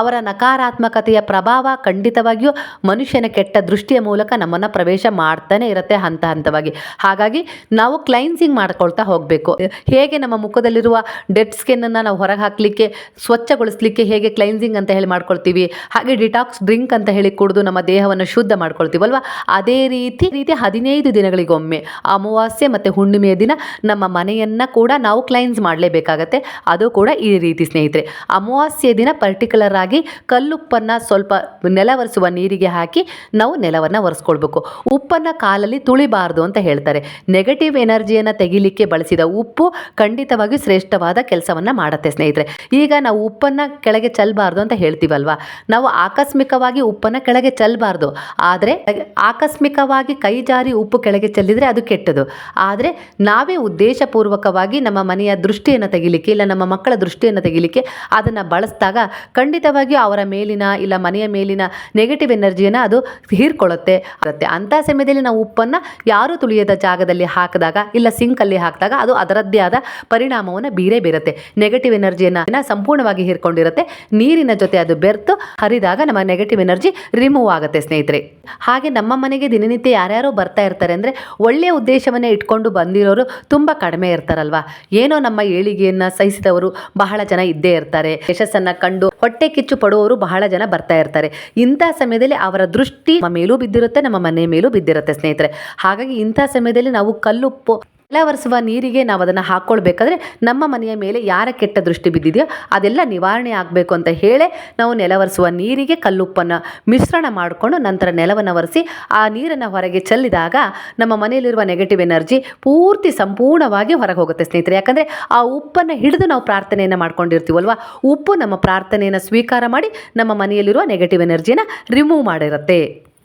S1: ಅವರ ನಕಾರಾತ್ಮಕತೆಯ ಪ್ರಭಾವ ಖಂಡಿತವಾಗಿಯೂ ಮನುಷ್ಯನ ಕೆಟ್ಟ ದೃಷ್ಟಿಯ ಮೂಲಕ ನಮ್ಮನ್ನು ಪ್ರವೇಶ ಮಾಡ್ತಾನೆ ಇರುತ್ತೆ ಹಂತ ಹಂತವಾಗಿ. ಹಾಗಾಗಿ ನಾವು ಕ್ಲೈನ್ಸಿಂಗ್ ಮಾಡ್ಕೊಳ್ತಾ ಹೋಗಬೇಕು. ಹೇಗೆ ನಮ್ಮ ಮುಖದಲ್ಲಿರುವ ಡೆಡ್ ಸ್ಕಿನ್ನನ್ನು ನಾವು ಹೊರಗೆ ಹಾಕಲಿಕ್ಕೆ, ಸ್ವಚ್ಛಗೊಳಿಸ್ಲಿಕ್ಕೆ ಹೇಗೆ ಕ್ಲೈನ್ಸಿಂಗ್ ಅಂತ ಹೇಳಿ ಮಾಡ್ಕೊಳ್ತೀವಿ? ಹಾಗೆ ಡಿಟಾಕ್ಸ್ ಡ್ರಿಂಕ್ ಅಂತ ಹೇಳಿ ಕುಡಿದು ನಮ್ಮ ದೇಹವನ್ನು ಶುದ್ಧ ಮಾಡ್ಕೊಳ್ತೀವಲ್ವ? ಅದೇ ರೀತಿ ರೀತಿ ಹದಿನೈದು ದಿನಗಳಿಗೊಮ್ಮೆ ಅಮಾವಾಸ್ಯೆ ಮತ್ತು ಹುಣ್ಣಿಮೆಯ ದಿನ ನಮ್ಮ ಮನೆಯನ್ನು ಕೂಡ ನಾವು ಕ್ಲೈನ್ಸ್ ಮಾಡಲೇಬೇಕಾಗತ್ತೆ. ಅದು ಕೂಡ ಈ ರೀತಿ ಸ್ನೇಹಿತರೆ. ಅಮಾವಾಸ್ಯೆ ದಿನ ಪರ್ಟಿಕ್ಯುಲರ್ ಆಗಿ ಕಲ್ಲುಪ್ಪನ್ನು ಸ್ವಲ್ಪ ನೆಲವರಿಸುವ ನೀರಿಗೆ ಹಾಕಿ ನಾವು ನೆಲವನ್ನು ಒರೆಸ್ಕೊಳ್ಬೇಕು. ಉಪ್ಪನ್ನು ಕಾಲಲ್ಲಿ ತುಳಿಬಾರ್ದು ಅಂತ ಹೇಳ್ತಾರೆ. ನೆಗೆಟಿವ್ ಎನರ್ಜಿಯನ್ನು ತೆಗಿಲಿಕ್ಕೆ ಬಳಸಿದ ಉಪ್ಪು ಖಂಡಿತವಾಗಿಯೂ ಶ್ರೇಷ್ಠವಾದ ಕೆಲಸವನ್ನು ಮಾಡುತ್ತೆ ಸ್ನೇಹಿತರೆ. ಈಗ ನಾವು ಉಪ್ಪನ್ನು ಕೆಳಗೆ ಚೆಲ್ಲಬಾರ್ದು ಅಂತ ಹೇಳ್ತೀವಲ್ವಾ? ನಾವು ಆಕಸ್ಮಿಕವಾಗಿ ಉಪ್ಪನ್ನು ಕೆಳಗೆ ಚೆಲ್ಲಬಾರ್ದು ಆದರೆ ಆಕಸ್ಮಿಕವಾಗಿ ಕೈ ಜಾರಿ ಉಪ್ಪು ಕೆಳಗೆ ಚೆಲ್ಲಿದರೆ ಅದು ಕೆಟ್ಟದು. ಆದರೆ ನಾವೇ ಉದ್ದೇಶಪೂರ್ವಕವಾಗಿ ನಮ್ಮ ಮನೆಯ ದೃಷ್ಟಿಯನ್ನು ತೆಗಿಲಿಕ್ಕೆ ಇಲ್ಲ ನಮ್ಮ ಮಕ್ಕಳ ದೃಷ್ಟಿಯನ್ನು ತೆಗಿಲಿಕ್ಕೆ ಅದನ್ನು ಬಳಸಿದಾಗ ಖಂಡಿತವಾಗಿಯೂ ಅವರ ಮೇಲಿನ ಇಲ್ಲ ಮನೆಯ ಮೇಲಿನ ನೆಗೆಟಿವ್ ಎನರ್ಜಿಯನ್ನು ಅದು ಹೀರ್ಕೊಳ್ಳುತ್ತೆ. ಆಗುತ್ತೆ. ಅಂಥ ಸಮಯದಲ್ಲಿ ನಾವು ಉಪ್ಪನ್ನು ಯಾರೂ ತುಳಿಯದ ಜಾಗದಲ್ಲಿ ಹಾಕಿದಾಗ ಇಲ್ಲ ಸಿಂಕಲ್ಲಿ ಹಾಕಿದಾಗ ಅದು ಅದರದ್ದೇ ಆದ ಪರಿಣಾಮವನ್ನು ಬೀರೇ ಬೀರುತ್ತೆ. ನೆಗೆಟಿವ್ ಎನರ್ಜಿಯನ್ನು ಸಂಪೂರ್ಣವಾಗಿ ಹೀರ್ಕೊಂಡಿರುತ್ತೆ. ನೀರಿನ ಜೊತೆ ಅದು ಬೆರ್ತು ಹರಿದಾಗ ನಮ್ಮ ನೆಗೆಟಿವ್ ಎನರ್ಜಿ ರಿಮೂವ್ ಆಗುತ್ತೆ, ಸ್ನೇಹಿತರೆ. ಹಾಗೆ ನಮ್ಮ ಮನೆಗೆ ದಿನನಿತ್ಯ ಯಾರ್ಯಾರೋ ಬರ್ತಾ ಇರ್ತಾರೆ ಅಂದರೆ ಒಳ್ಳೆಯ ಉದ್ದೇಶವನ್ನೇ ಇಟ್ಕೊಂಡು ಬಂದಿರೋರು ತುಂಬ ಕಡಿಮೆ ಇರ್ತಾರಲ್ವಾ? ಏನೋ ನಮ್ಮ ಏಳಿಗೆಯನ್ನು ಸಹಿಸಿದವರು ಬಹಳ ಜನ ಇದ್ದೇ ಇರ್ತಾರೆ. ಯಶಸ್ಸನ್ನು ಕಂಡು ಹೊಟ್ಟೆ ಕಿಚ್ಚು ಪಡುವವರು ಬಹಳ ಜನ ಬರ್ತಾ ಇರ್ತಾರೆ. ಇಂಥ ಸಮಯದಲ್ಲಿ ಅವರ ದೃಷ್ಟಿ ನಮ್ಮ ಮೇಲೂ ಬಿದ್ದಿರುತ್ತೆ, ನಮ್ಮ ಮನೆ ಮೇಲೂ ಬಿದ್ದಿರುತ್ತೆ, ಸ್ನೇಹಿತರೆ. ಹಾಗಾಗಿ ಇಂಥ ಸಮಯದಲ್ಲಿ ನಾವು ಕಲ್ಲುಪ್ಪು ನೆಲ ಒರೆಸುವ ನೀರಿಗೆ ನಾವು ಅದನ್ನು ಹಾಕ್ಕೊಳ್ಬೇಕಾದ್ರೆ ನಮ್ಮ ಮನೆಯ ಮೇಲೆ ಯಾರ ಕೆಟ್ಟ ದೃಷ್ಟಿ ಬಿದ್ದಿದೆಯೋ ಅದೆಲ್ಲ ನಿವಾರಣೆ ಆಗಬೇಕು ಅಂತ ಹೇಳಿ ನಾವು ನೆಲ ಒರೆಸುವ ನೀರಿಗೆ ಕಲ್ಲುಪ್ಪನ್ನು ಮಿಶ್ರಣ ಮಾಡಿಕೊಂಡು ನಂತರ ನೆಲವನ್ನು ಒರೆಸಿ ಆ ನೀರನ್ನು ಹೊರಗೆ ಚೆಲ್ಲಿದಾಗ ನಮ್ಮ ಮನೆಯಲ್ಲಿರುವ ನೆಗೆಟಿವ್ ಎನರ್ಜಿ ಪೂರ್ತಿ ಸಂಪೂರ್ಣವಾಗಿ ಹೊರಗೆ ಹೋಗುತ್ತೆ ಸ್ನೇಹಿತರೆ. ಯಾಕಂದರೆ ಆ ಉಪ್ಪನ್ನು ಹಿಡಿದು ನಾವು ಪ್ರಾರ್ಥನೆಯನ್ನು ಮಾಡ್ಕೊಂಡಿರ್ತೀವಲ್ವ? ಉಪ್ಪು ನಮ್ಮ ಪ್ರಾರ್ಥನೆಯನ್ನು ಸ್ವೀಕಾರ ಮಾಡಿ ನಮ್ಮ ಮನೆಯಲ್ಲಿರುವ ನೆಗೆಟಿವ್ ಎನರ್ಜಿನ ರಿಮೂವ್ ಮಾಡಿರುತ್ತೆ.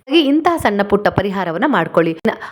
S1: ಹಾಗೆ ಇಂತಹ ಸಣ್ಣ ಪುಟ್ಟ ಪರಿಹಾರವನ್ನು ಮಾಡ್ಕೊಳ್ಳಿ.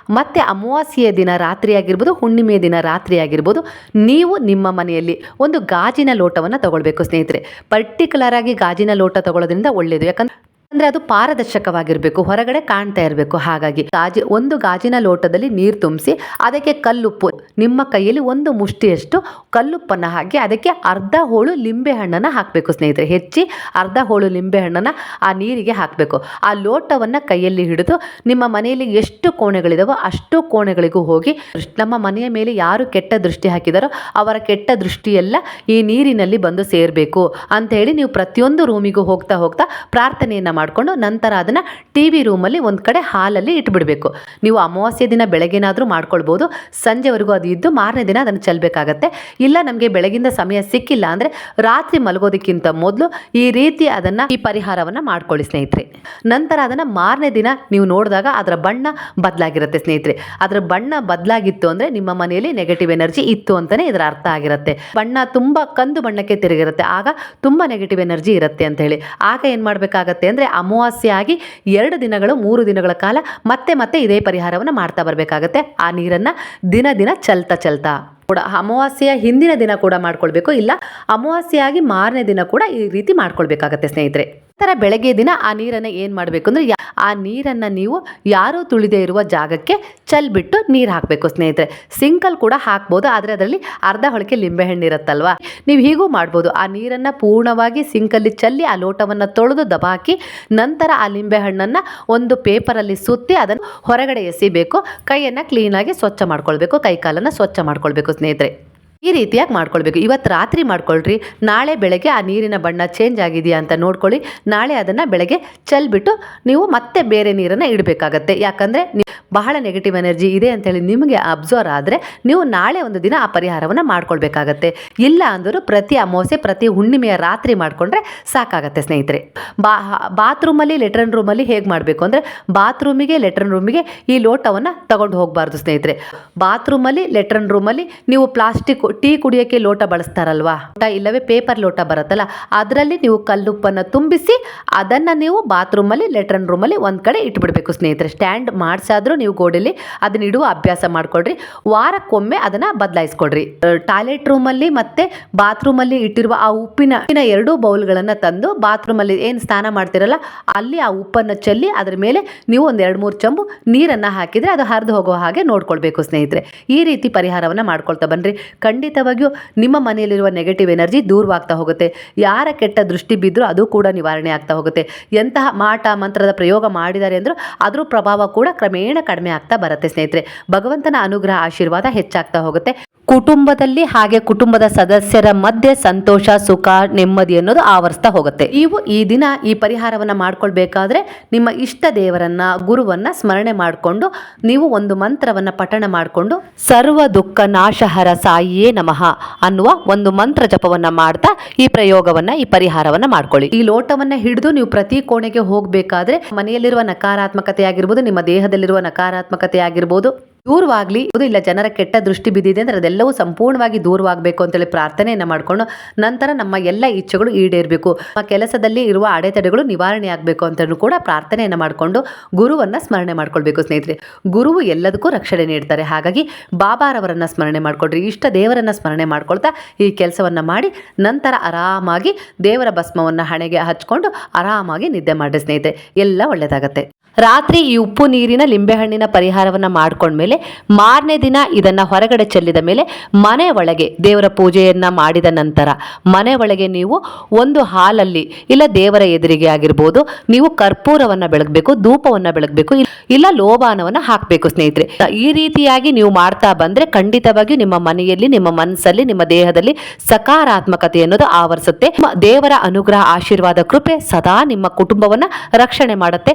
S1: ಮತ್ತೆ ಅಮಾವಾಸ್ಯೆಯ ದಿನ ರಾತ್ರಿ ಆಗಿರ್ಬೋದು ಹುಣ್ಣಿಮೆಯ ದಿನ ರಾತ್ರಿ ಆಗಿರ್ಬೋದು ನೀವು ನಿಮ್ಮ ಮನೆಯಲ್ಲಿ ಒಂದು ಗಾಜಿನ ಲೋಟವನ್ನು ತಗೊಳ್ಬೇಕು ಸ್ನೇಹಿತರೆ. ಪರ್ಟಿಕ್ಯುಲರ್ ಆಗಿ ಗಾಜಿನ ಲೋಟ ತಗೊಳ್ಳೋದ್ರಿಂದ ಒಳ್ಳೆಯದು ಯಾಕಂದ್ರೆ ಅಂದ್ರೆ ಅದು ಪಾರದರ್ಶಕವಾಗಿರಬೇಕು, ಹೊರಗಡೆ ಕಾಣ್ತಾ ಇರಬೇಕು. ಹಾಗಾಗಿ ಗಾಜಿ, ಒಂದು ಗಾಜಿನ ಲೋಟದಲ್ಲಿ ನೀರು ತುಂಬಿಸಿ ಅದಕ್ಕೆ ಕಲ್ಲುಪ್ಪು, ನಿಮ್ಮ ಕೈಯಲ್ಲಿ ಒಂದು ಮುಷ್ಟಿಯಷ್ಟು ಕಲ್ಲುಪ್ಪನ್ನು ಹಾಕಿ ಅದಕ್ಕೆ ಅರ್ಧ ಹೋಳು ಲಿಂಬೆ ಹಣ್ಣನ್ನು ಹಾಕಬೇಕು ಸ್ನೇಹಿತರೆ. ಹೆಚ್ಚಿ ಅರ್ಧ ಹೋಳು ಲಿಂಬೆ ಹಣ್ಣನ್ನು ಆ ನೀರಿಗೆ ಹಾಕಬೇಕು. ಆ ಲೋಟವನ್ನು ಕೈಯಲ್ಲಿ ಹಿಡಿದು ನಿಮ್ಮ ಮನೆಯಲ್ಲಿ ಎಷ್ಟು ಕೋಣೆಗಳಿದಾವೋ ಅಷ್ಟು ಕೋಣೆಗಳಿಗೂ ಹೋಗಿ ನಮ್ಮ ಮನೆಯ ಮೇಲೆ ಯಾರು ಕೆಟ್ಟ ದೃಷ್ಟಿ ಹಾಕಿದಾರೋ ಅವರ ಕೆಟ್ಟ ದೃಷ್ಟಿಯೆಲ್ಲ ಈ ನೀರಿನಲ್ಲಿ ಬಂದು ಸೇರಬೇಕು. ಅಂತ ಹೇಳಿ ನೀವು ಪ್ರತಿಯೊಂದು ರೂಮಿಗೂ ಹೋಗ್ತಾ ಹೋಗ್ತಾ ಪ್ರಾರ್ಥನೆಯನ್ನು ಮಾಡಿಕೊಂಡು ನಂತರ ಅದನ್ನು ಟಿ ವಿ ರೂಮಲ್ಲಿ ಒಂದು ಕಡೆ ಹಾಲಲ್ಲಿ ಇಟ್ಬಿಡಬೇಕು. ನೀವು ಅಮಾವಾಸ್ಯೆ ದಿನ ಬೆಳಗ್ಗೆನಾದರೂ ಮಾಡ್ಕೊಳ್ಬೋದು. ಸಂಜೆವರೆಗೂ ಅದು ಇದ್ದು ಮಾರನೇ ದಿನ ಅದನ್ನು ಚೆಲ್ಲಬೇಕಾಗತ್ತೆ ಇಲ್ಲ ನಮಗೆ ಬೆಳಗಿಂದ ಸಮಯ ಸಿಕ್ಕಿಲ್ಲ ಅಂದರೆ ರಾತ್ರಿ ಮಲಗೋದಕ್ಕಿಂತ ಮೊದಲು ಈ ರೀತಿ ಅದನ್ನು ಈ ಪರಿಹಾರವನ್ನು ಮಾಡ್ಕೊಳ್ಳಿ ಸ್ನೇಹಿತರೆ. ನಂತರ ಅದನ್ನು ಮಾರನೇ ದಿನ ನೀವು ನೋಡಿದಾಗ ಅದರ ಬಣ್ಣ ಬದಲಾಗಿರುತ್ತೆ ಸ್ನೇಹಿತರೆ. ಅದರ ಬಣ್ಣ ಬದಲಾಗಿತ್ತು ಅಂದರೆ ನಿಮ್ಮ ಮನೆಯಲ್ಲಿ ನೆಗೆಟಿವ್ ಎನರ್ಜಿ ಇತ್ತು ಅಂತಲೇ ಇದರ ಅರ್ಥ ಆಗಿರುತ್ತೆ. ಬಣ್ಣ ತುಂಬ ಕಂದು ಬಣ್ಣಕ್ಕೆ ತಿರುಗಿರುತ್ತೆ. ಆಗ ತುಂಬ ನೆಗೆಟಿವ್ ಎನರ್ಜಿ ಇರುತ್ತೆ ಅಂತ ಹೇಳಿ. ಆಗ ಏನು ಮಾಡಬೇಕಾಗತ್ತೆ ಅಂದರೆ ಅಮಾವಾಸ್ಯೆ ಆಗಿ ಎರಡು ದಿನಗಳು, ಮೂರು ದಿನಗಳ ಕಾಲ ಮತ್ತೆ ಮತ್ತೆ ಇದೇ ಪರಿಹಾರವನ್ನು ಮಾಡ್ತಾ ಬರಬೇಕಾಗತ್ತೆ. ಆ ನೀರನ್ನು ದಿನ ದಿನ ಚಲ್ತಾ ಚಲ್ತಾ ಕೂಡ ಅಮಾವಾಸ್ಯೆಯ ಹಿಂದಿನ ದಿನ ಕೂಡ ಮಾಡ್ಕೊಳ್ಬೇಕು, ಇಲ್ಲ ಅಮಾವಾಸ್ಯೆಯಾಗಿ ಮಾರನೇ ದಿನ ಕೂಡ ಈ ರೀತಿ ಮಾಡ್ಕೊಳ್ಬೇಕಾಗತ್ತೆ ಸ್ನೇಹಿತರೆ. ಥರ ಬೆಳಗ್ಗೆ ದಿನ ಆ ನೀರನ್ನು ಏನು ಮಾಡಬೇಕು ಅಂದರೆ ಆ ನೀರನ್ನು ನೀವು ಯಾರೂ ತುಳಿದೇ ಇರುವ ಜಾಗಕ್ಕೆ ಚಲ್ಬಿಟ್ಟು ನೀರು ಹಾಕಬೇಕು ಸ್ನೇಹಿತರೆ. ಸಿಂಕಲ್ಲಿ ಕೂಡ ಹಾಕ್ಬೋದು, ಆದರೆ ಅದರಲ್ಲಿ ಅರ್ಧ ಹೊಳಕೆ ಲಿಂಬೆಹಣ್ಣು ಇರುತ್ತಲ್ವಾ? ನೀವು ಹೀಗೂ ಮಾಡ್ಬೋದು. ಆ ನೀರನ್ನು ಪೂರ್ಣವಾಗಿ ಸಿಂಕಲ್ಲಿ ಚೆಲ್ಲಿ ಆ ಲೋಟವನ್ನು ತೊಳೆದು ದಬಾಕಿ, ನಂತರ ಆ ಲಿಂಬೆಹಣ್ಣನ್ನು ಒಂದು ಪೇಪರಲ್ಲಿ ಸುತ್ತಿ ಅದನ್ನು ಹೊರಗಡೆ ಎಸಿಬೇಕು. ಕೈಯನ್ನು ಕ್ಲೀನಾಗಿ ಸ್ವಚ್ಛ ಮಾಡ್ಕೊಳ್ಬೇಕು ಕೈಕಾಲನ್ನು ಸ್ವಚ್ಛ ಮಾಡ್ಕೊಳ್ಬೇಕು ಸ್ನೇಹಿತರೆ. ಈ ರೀತಿಯಾಗಿ ಮಾಡ್ಕೊಳ್ಬೇಕು. ಇವತ್ತು ರಾತ್ರಿ ಮಾಡ್ಕೊಳ್ರಿ. ನಾಳೆ ಬೆಳಗ್ಗೆ ಆ ನೀರಿನ ಬಣ್ಣ ಚೇಂಜ್ ಆಗಿದೆಯಾ ಅಂತ ನೋಡ್ಕೊಳ್ಳಿ. ನಾಳೆ ಅದನ್ನು ಬೆಳಗ್ಗೆ ಚೆಲ್ಬಿಟ್ಟು ನೀವು ಮತ್ತೆ ಬೇರೆ ನೀರನ್ನು ಇಡಬೇಕಾಗತ್ತೆ. ಯಾಕಂದರೆ ಬಹಳ ನೆಗೆಟಿವ್ ಎನರ್ಜಿ ಇದೆ ಅಂತೇಳಿ ನಿಮಗೆ ಅಬ್ಸರ್ವ್ ಆದರೆ ನೀವು ನಾಳೆ ಒಂದು ದಿನ ಆ ಪರಿಹಾರವನ್ನು ಮಾಡ್ಕೊಳ್ಬೇಕಾಗತ್ತೆ. ಇಲ್ಲ ಅಂದರೂ ಪ್ರತಿ ಅಮಾವಾಸ್ಯೆ, ಪ್ರತಿ ಹುಣ್ಣಿಮೆಯ ರಾತ್ರಿ ಮಾಡಿಕೊಂಡ್ರೆ ಸಾಕಾಗತ್ತೆ ಸ್ನೇಹಿತರೆ. ಬಾ ಬಾತ್ರೂಮಲ್ಲಿ ಲೆಟ್ರನ್ ರೂಮಲ್ಲಿ ಹೇಗೆ ಮಾಡಬೇಕು ಅಂದರೆ ಬಾತ್ರೂಮಿಗೆ ಲೆಟ್ರನ್ ರೂಮಿಗೆ ಈ ಲೋಟವನ್ನು ತಗೊಂಡು ಹೋಗಬಾರ್ದು ಸ್ನೇಹಿತರೆ. ಬಾತ್ರೂಮಲ್ಲಿ ಲೆಟ್ರನ್ ರೂಮಲ್ಲಿ ನೀವು ಪ್ಲಾಸ್ಟಿಕ್ ಟೀ ಕುಡಿಯೋಕ್ಕೆ ಲೋಟ ಬಳಸ್ತಾರಲ್ವಾ? ಲೋಟ ಇಲ್ಲವೇ ಪೇಪರ್ ಲೋಟ ಬರುತ್ತಲ್ಲ, ಅದರಲ್ಲಿ ನೀವು ಕಲ್ಲುಪ್ಪನ್ನು ತುಂಬಿಸಿ, ಅದನ್ನು ನೀವು ಬಾತ್ರೂಮಲ್ಲಿ, ಲೆಟ್ರನ್ ರೂಮಲ್ಲಿ ಒಂದು ಕಡೆ ಇಟ್ಬಿಡಬೇಕು ಸ್ನೇಹಿತರೆ. ಸ್ಟ್ಯಾಂಡ್ ಮಾಡಿಸಾದರೂ ನೀವು ಗೋಡೆಯಲ್ಲಿ ಅದನ್ನ ಇಡುವ ಅಭ್ಯಾಸ ಮಾಡಿಕೊಡ್ರಿ ವಾರಕ್ಕೊಮ್ಮೆ ಅದನ್ನು ಬದಲಾಯಿಸ್ಕೊಡ್ರಿ ಟಾಯ್ಲೆಟ್ ರೂಮಲ್ಲಿ ಮತ್ತು ಬಾತ್ರೂಮಲ್ಲಿ ಇಟ್ಟಿರುವ ಆ ಉಪ್ಪಿನ ಉಪ್ಪಿನ ಎರಡೂ ಬೌಲ್ಗಳನ್ನು ತಂದು ಬಾತ್ರೂಮಲ್ಲಿ ಏನು ಸ್ನಾನ ಮಾಡ್ತಿರಲ್ಲ, ಅಲ್ಲಿ ಆ ಉಪ್ಪನ್ನು ಚೆಲ್ಲಿ ಅದರ ಮೇಲೆ ನೀವು ಒಂದು ಎರಡು ಮೂರು ಚಂಬು ನೀರನ್ನು ಹಾಕಿದರೆ ಅದು ಹರಿದು ಹೋಗೋ ಹಾಗೆ ನೋಡ್ಕೊಳ್ಬೇಕು ಸ್ನೇಹಿತರೆ. ಈ ರೀತಿ ಪರಿಹಾರವನ್ನು ಮಾಡ್ಕೊಳ್ತಾ ಬನ್ನಿರಿ ಖಂಡಿತವಾಗಿಯೂ ನಿಮ್ಮ ಮನೆಯಲ್ಲಿರುವ ನೆಗೆಟಿವ್ ಎನರ್ಜಿ ದೂರವಾಗ್ತಾ ಹೋಗುತ್ತೆ. ಯಾರ ಕೆಟ್ಟ ದೃಷ್ಟಿ ಬಿದ್ದರೂ ಅದು ಕೂಡ ನಿವಾರಣೆ ಆಗ್ತಾ ಹೋಗುತ್ತೆ. ಎಂತಹ ಮಾಟ, ಮಂತ್ರದ ಪ್ರಯೋಗ ಮಾಡಿದ್ದಾರೆ ಅಂದರೂ ಅದ್ರ ಪ್ರಭಾವ ಕೂಡ ಕ್ರಮೇಣ ಕಡಿಮೆ ಆಗ್ತಾ ಬರುತ್ತೆ ಸ್ನೇಹಿತರೆ. ಭಗವಂತನ ಅನುಗ್ರಹ, ಆಶೀರ್ವಾದ ಹೆಚ್ಚಾಗ್ತಾ ಹೋಗುತ್ತೆ. ಕುಟುಂಬದಲ್ಲಿ ಹಾಗೆ ಕುಟುಂಬದ ಸದಸ್ಯರ ಮಧ್ಯೆ ಸಂತೋಷ, ಸುಖ, ನೆಮ್ಮದಿ ಅನ್ನೋದು ಆವರಿಸ್ತಾ ಹೋಗುತ್ತೆ. ನೀವು ಈ ದಿನ ಈ ಪರಿಹಾರವನ್ನು ಮಾಡ್ಕೊಳ್ಬೇಕಾದ್ರೆ ನಿಮ್ಮ ಇಷ್ಟ ದೇವರನ್ನ, ಗುರುವನ್ನ ಸ್ಮರಣೆ ಮಾಡಿಕೊಂಡು ನೀವು ಒಂದು ಮಂತ್ರವನ್ನ ಪಠಣ ಮಾಡಿಕೊಂಡು ಸರ್ವ ದುಃಖ, ನಾಶಹರ ಸಾಯಿಯೇ ನಮಃ ಅನ್ನುವ ಒಂದು ಮಂತ್ರ ಜಪವನ್ನ ಮಾಡ್ತಾ ಈ ಪ್ರಯೋಗವನ್ನ, ಈ ಪರಿಹಾರವನ್ನ ಮಾಡ್ಕೊಳ್ಳಿ. ಈ ಲೋಟವನ್ನ ಹಿಡಿದು ನೀವು ಪ್ರತಿ ಕೋಣೆಗೆ ಹೋಗಬೇಕಾದ್ರೆ ಮನೆಯಲ್ಲಿರುವ ನಕಾರಾತ್ಮಕತೆ ಆಗಿರ್ಬೋದು ನಿಮ್ಮ ದೇಹದಲ್ಲಿರುವ ನಕಾರಾತ್ಮಕತೆ ಆಗಿರ್ಬೋದು ದೂರವಾಗ್ಲಿ ಇಲ್ಲ ಜನರ ಕೆಟ್ಟ ದೃಷ್ಟಿ ಬಿದ್ದಿದೆ ಅಂದ್ರೆ ಅದೆಲ್ಲವೂ ಸಂಪೂರ್ಣವಾಗಿ ದೂರವಾಗಬೇಕು ಅಂತೇಳಿ ಪ್ರಾರ್ಥನೆಯನ್ನು ಮಾಡಿಕೊಂಡು ನಂತರ ನಮ್ಮ ಎಲ್ಲ ಇಚ್ಛೆಗಳು ಈಡೇರಬೇಕು. ನಮ್ಮ ಕೆಲಸದಲ್ಲಿ ಇರುವ ಅಡೆತಡೆಗಳು ನಿವಾರಣೆ ಆಗಬೇಕು ಅಂತಲೂ ಕೂಡ ಪ್ರಾರ್ಥನೆಯನ್ನು ಮಾಡಿಕೊಂಡು ಗುರುವನ್ನು ಸ್ಮರಣೆ ಮಾಡ್ಕೊಳ್ಬೇಕು ಸ್ನೇಹಿತರೆ. ಗುರುವು ಎಲ್ಲದಕ್ಕೂ ರಕ್ಷಣೆ ನೀಡ್ತಾರೆ. ಹಾಗಾಗಿ ಬಾಬಾರವರನ್ನು ಸ್ಮರಣೆ ಮಾಡಿಕೊಡ್ರಿ ಇಷ್ಟ ದೇವರನ್ನು ಸ್ಮರಣೆ ಮಾಡ್ಕೊಳ್ತಾ ಈ ಕೆಲಸವನ್ನು ಮಾಡಿ ನಂತರ ಆರಾಮಾಗಿ ದೇವರ ಭಸ್ಮವನ್ನು ಹಣೆಗೆ ಹಚ್ಕೊಂಡು ಆರಾಮಾಗಿ ನಿದ್ದೆ ಮಾಡಿ ಸ್ನೇಹಿತರೆ. ಎಲ್ಲ ಒಳ್ಳೆಯದಾಗತ್ತೆ. ರಾತ್ರಿ ಈ ಉಪ್ಪು ನೀರಿನ ಲಿಂಬೆಹಣ್ಣಿನ ಪರಿಹಾರವನ್ನು ಮಾಡ್ಕೊಂಡ್ಮೇಲೆ ಮಾರನೇ ದಿನ ಇದನ್ನು ಹೊರಗಡೆ ಚೆಲ್ಲಿದ ಮೇಲೆ ಮನೆ ಒಳಗೆ ದೇವರ ಪೂಜೆಯನ್ನು ಮಾಡಿದ ನಂತರ ಮನೆ ಒಳಗೆ ನೀವು ಒಂದು ಹಾಲಲ್ಲಿ ಇಲ್ಲ ದೇವರ ಎದುರಿಗೆ ಆಗಿರ್ಬೋದು ನೀವು ಕರ್ಪೂರವನ್ನು ಬೆಳಗಬೇಕು, ಧೂಪವನ್ನು ಬೆಳಗಬೇಕು ಇಲ್ಲ ಲೋಬಾನವನ್ನು ಹಾಕಬೇಕು ಸ್ನೇಹಿತರೆ. ಈ ರೀತಿಯಾಗಿ ನೀವು ಮಾಡ್ತಾ ಬಂದರೆ ಖಂಡಿತವಾಗಿಯೂ ನಿಮ್ಮ ಮನೆಯಲ್ಲಿ, ನಿಮ್ಮ ಮನಸ್ಸಲ್ಲಿ, ನಿಮ್ಮ ದೇಹದಲ್ಲಿ ಸಕಾರಾತ್ಮಕತೆ ಅನ್ನೋದು ಆವರಿಸುತ್ತೆ. ದೇವರ ಅನುಗ್ರಹ, ಆಶೀರ್ವಾದ, ಕೃಪೆ ಸದಾ ನಿಮ್ಮ ಕುಟುಂಬವನ್ನು ರಕ್ಷಣೆ ಮಾಡುತ್ತೆ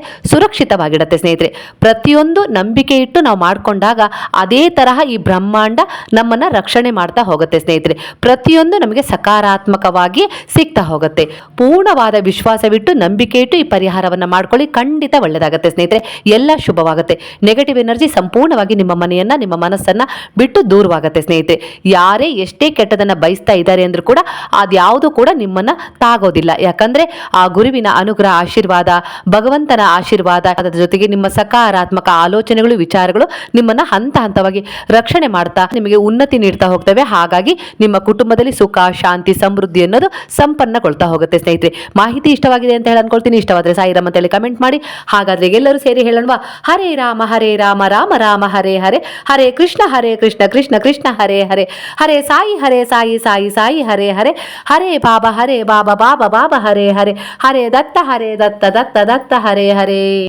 S1: ಸುರಕ್ಷಿತವಾಗಿಡುತ್ತೆ ಸ್ನೇಹಿತರೆ. ಪ್ರತಿಯೊಂದು ನಂಬಿಕೆ ಇಟ್ಟು ನಾವು ಮಾಡಿಕೊಂಡಾಗ ಅದೇ ತರಹ ಈ ಬ್ರಹ್ಮಾಂಡ ನಮ್ಮನ್ನ ರಕ್ಷಣೆ ಮಾಡ್ತಾ ಹೋಗುತ್ತೆ ಸ್ನೇಹಿತರೆ. ಪ್ರತಿಯೊಂದು ನಮಗೆ ಸಕಾರಾತ್ಮಕವಾಗಿ ಸಿಗ್ತಾ ಹೋಗುತ್ತೆ. ಪೂರ್ಣವಾದ ವಿಶ್ವಾಸವಿಟ್ಟು ನಂಬಿಕೆ ಇಟ್ಟು ಈ ಪರಿಹಾರವನ್ನ ಮಾಡ್ಕೊಳ್ಳಿ. ಖಂಡಿತ ಒಳ್ಳೆಯದಾಗುತ್ತೆ ಸ್ನೇಹಿತರೆ. ಎಲ್ಲ ಶುಭವಾಗುತ್ತೆ. ನೆಗೆಟಿವ್ ಎನರ್ಜಿ ಸಂಪೂರ್ಣವಾಗಿ ನಿಮ್ಮ ಮನೆಯನ್ನು, ನಿಮ್ಮ ಮನಸ್ಸನ್ನ ಬಿಟ್ಟು ದೂರವಾಗುತ್ತೆ ಸ್ನೇಹಿತರೆ. ಯಾರೇ ಎಷ್ಟೇ ಕೆಟ್ಟದನ್ನ ಬಯಸ್ತಾ ಇದ್ದಾರೆ ಅಂದ್ರೂ ಕೂಡ ಅದ್ಯಾವುದು ಕೂಡ ನಿಮ್ಮನ್ನ ತಾಗೋದಿಲ್ಲ. ಯಾಕಂದ್ರೆ ಆ ಗುರುವಿನ ಅನುಗ್ರಹ, ಆಶೀರ್ವಾದ, ಭಗವಂತನ ಆಶೀರ್ವಾದ ಅದರ ಜೊತೆಗೆ ನಿಮ್ಮ ಸಕಾರಾತ್ಮಕ ಆಲೋಚನೆಗಳು, ವಿಚಾರಗಳು ನಿಮ್ಮನ್ನ ಹಂತ ಹಂತವಾಗಿ ರಕ್ಷಣೆ ಮಾಡ್ತಾ, ನಿಮಗೆ ಉನ್ನತಿ ನೀಡ್ತಾ ಹೋಗ್ತವೆ. ಹಾಗಾಗಿ ನಿಮ್ಮ ಕುಟುಂಬದಲ್ಲಿ ಸುಖ, ಶಾಂತಿ, ಸಮೃದ್ಧಿ ಅನ್ನೋದು ಸಂಪನ್ನಗೊಳ್ತಾ ಹೋಗುತ್ತೆ ಸ್ನೇಹಿತರೆ. ಮಾಹಿತಿ ಇಷ್ಟವಾಗಿದೆ ಅಂತ ಹೇಳಿ ಅನ್ಕೊಳ್ತೀನಿ ಇಷ್ಟವಾದ್ರೆ ಸಾಯಿರಾಮ್ ಅಂತ ಹೇಳಿ ಕಮೆಂಟ್ ಮಾಡಿ. ಹಾಗಾದ್ರೆ ಎಲ್ಲರೂ ಸೇರಿ ಹೇಳೋಣವಾ? ಹರೇ ರಾಮ ಹರೇ ರಾಮ ರಾಮ ರಾಮ, ಹರೇ ಹರೇ. ಹರೇ ಕೃಷ್ಣ ಹರೇ ಕೃಷ್ಣ ಕೃಷ್ಣ ಕೃಷ್ಣ, ಹರೇ ಹರೇ. ಹರೇ ಸಾಯಿ ಹರೇ ಸಾಯಿ ಸಾಯಿ ಸಾಯಿ, ಹರೇ ಹರೇ. ಹರೇ ಬಾಬಾ ಹರೇ ಬಾಬಾ ಬಾಬಾ ಬಾಬಾ, ಹರೇ ಹರೇ. ಹರೇ ದತ್ತ ಹರೇ ದತ್ತ ದತ್ತ ದತ್ತ, ಹರೇ ಹರೇ.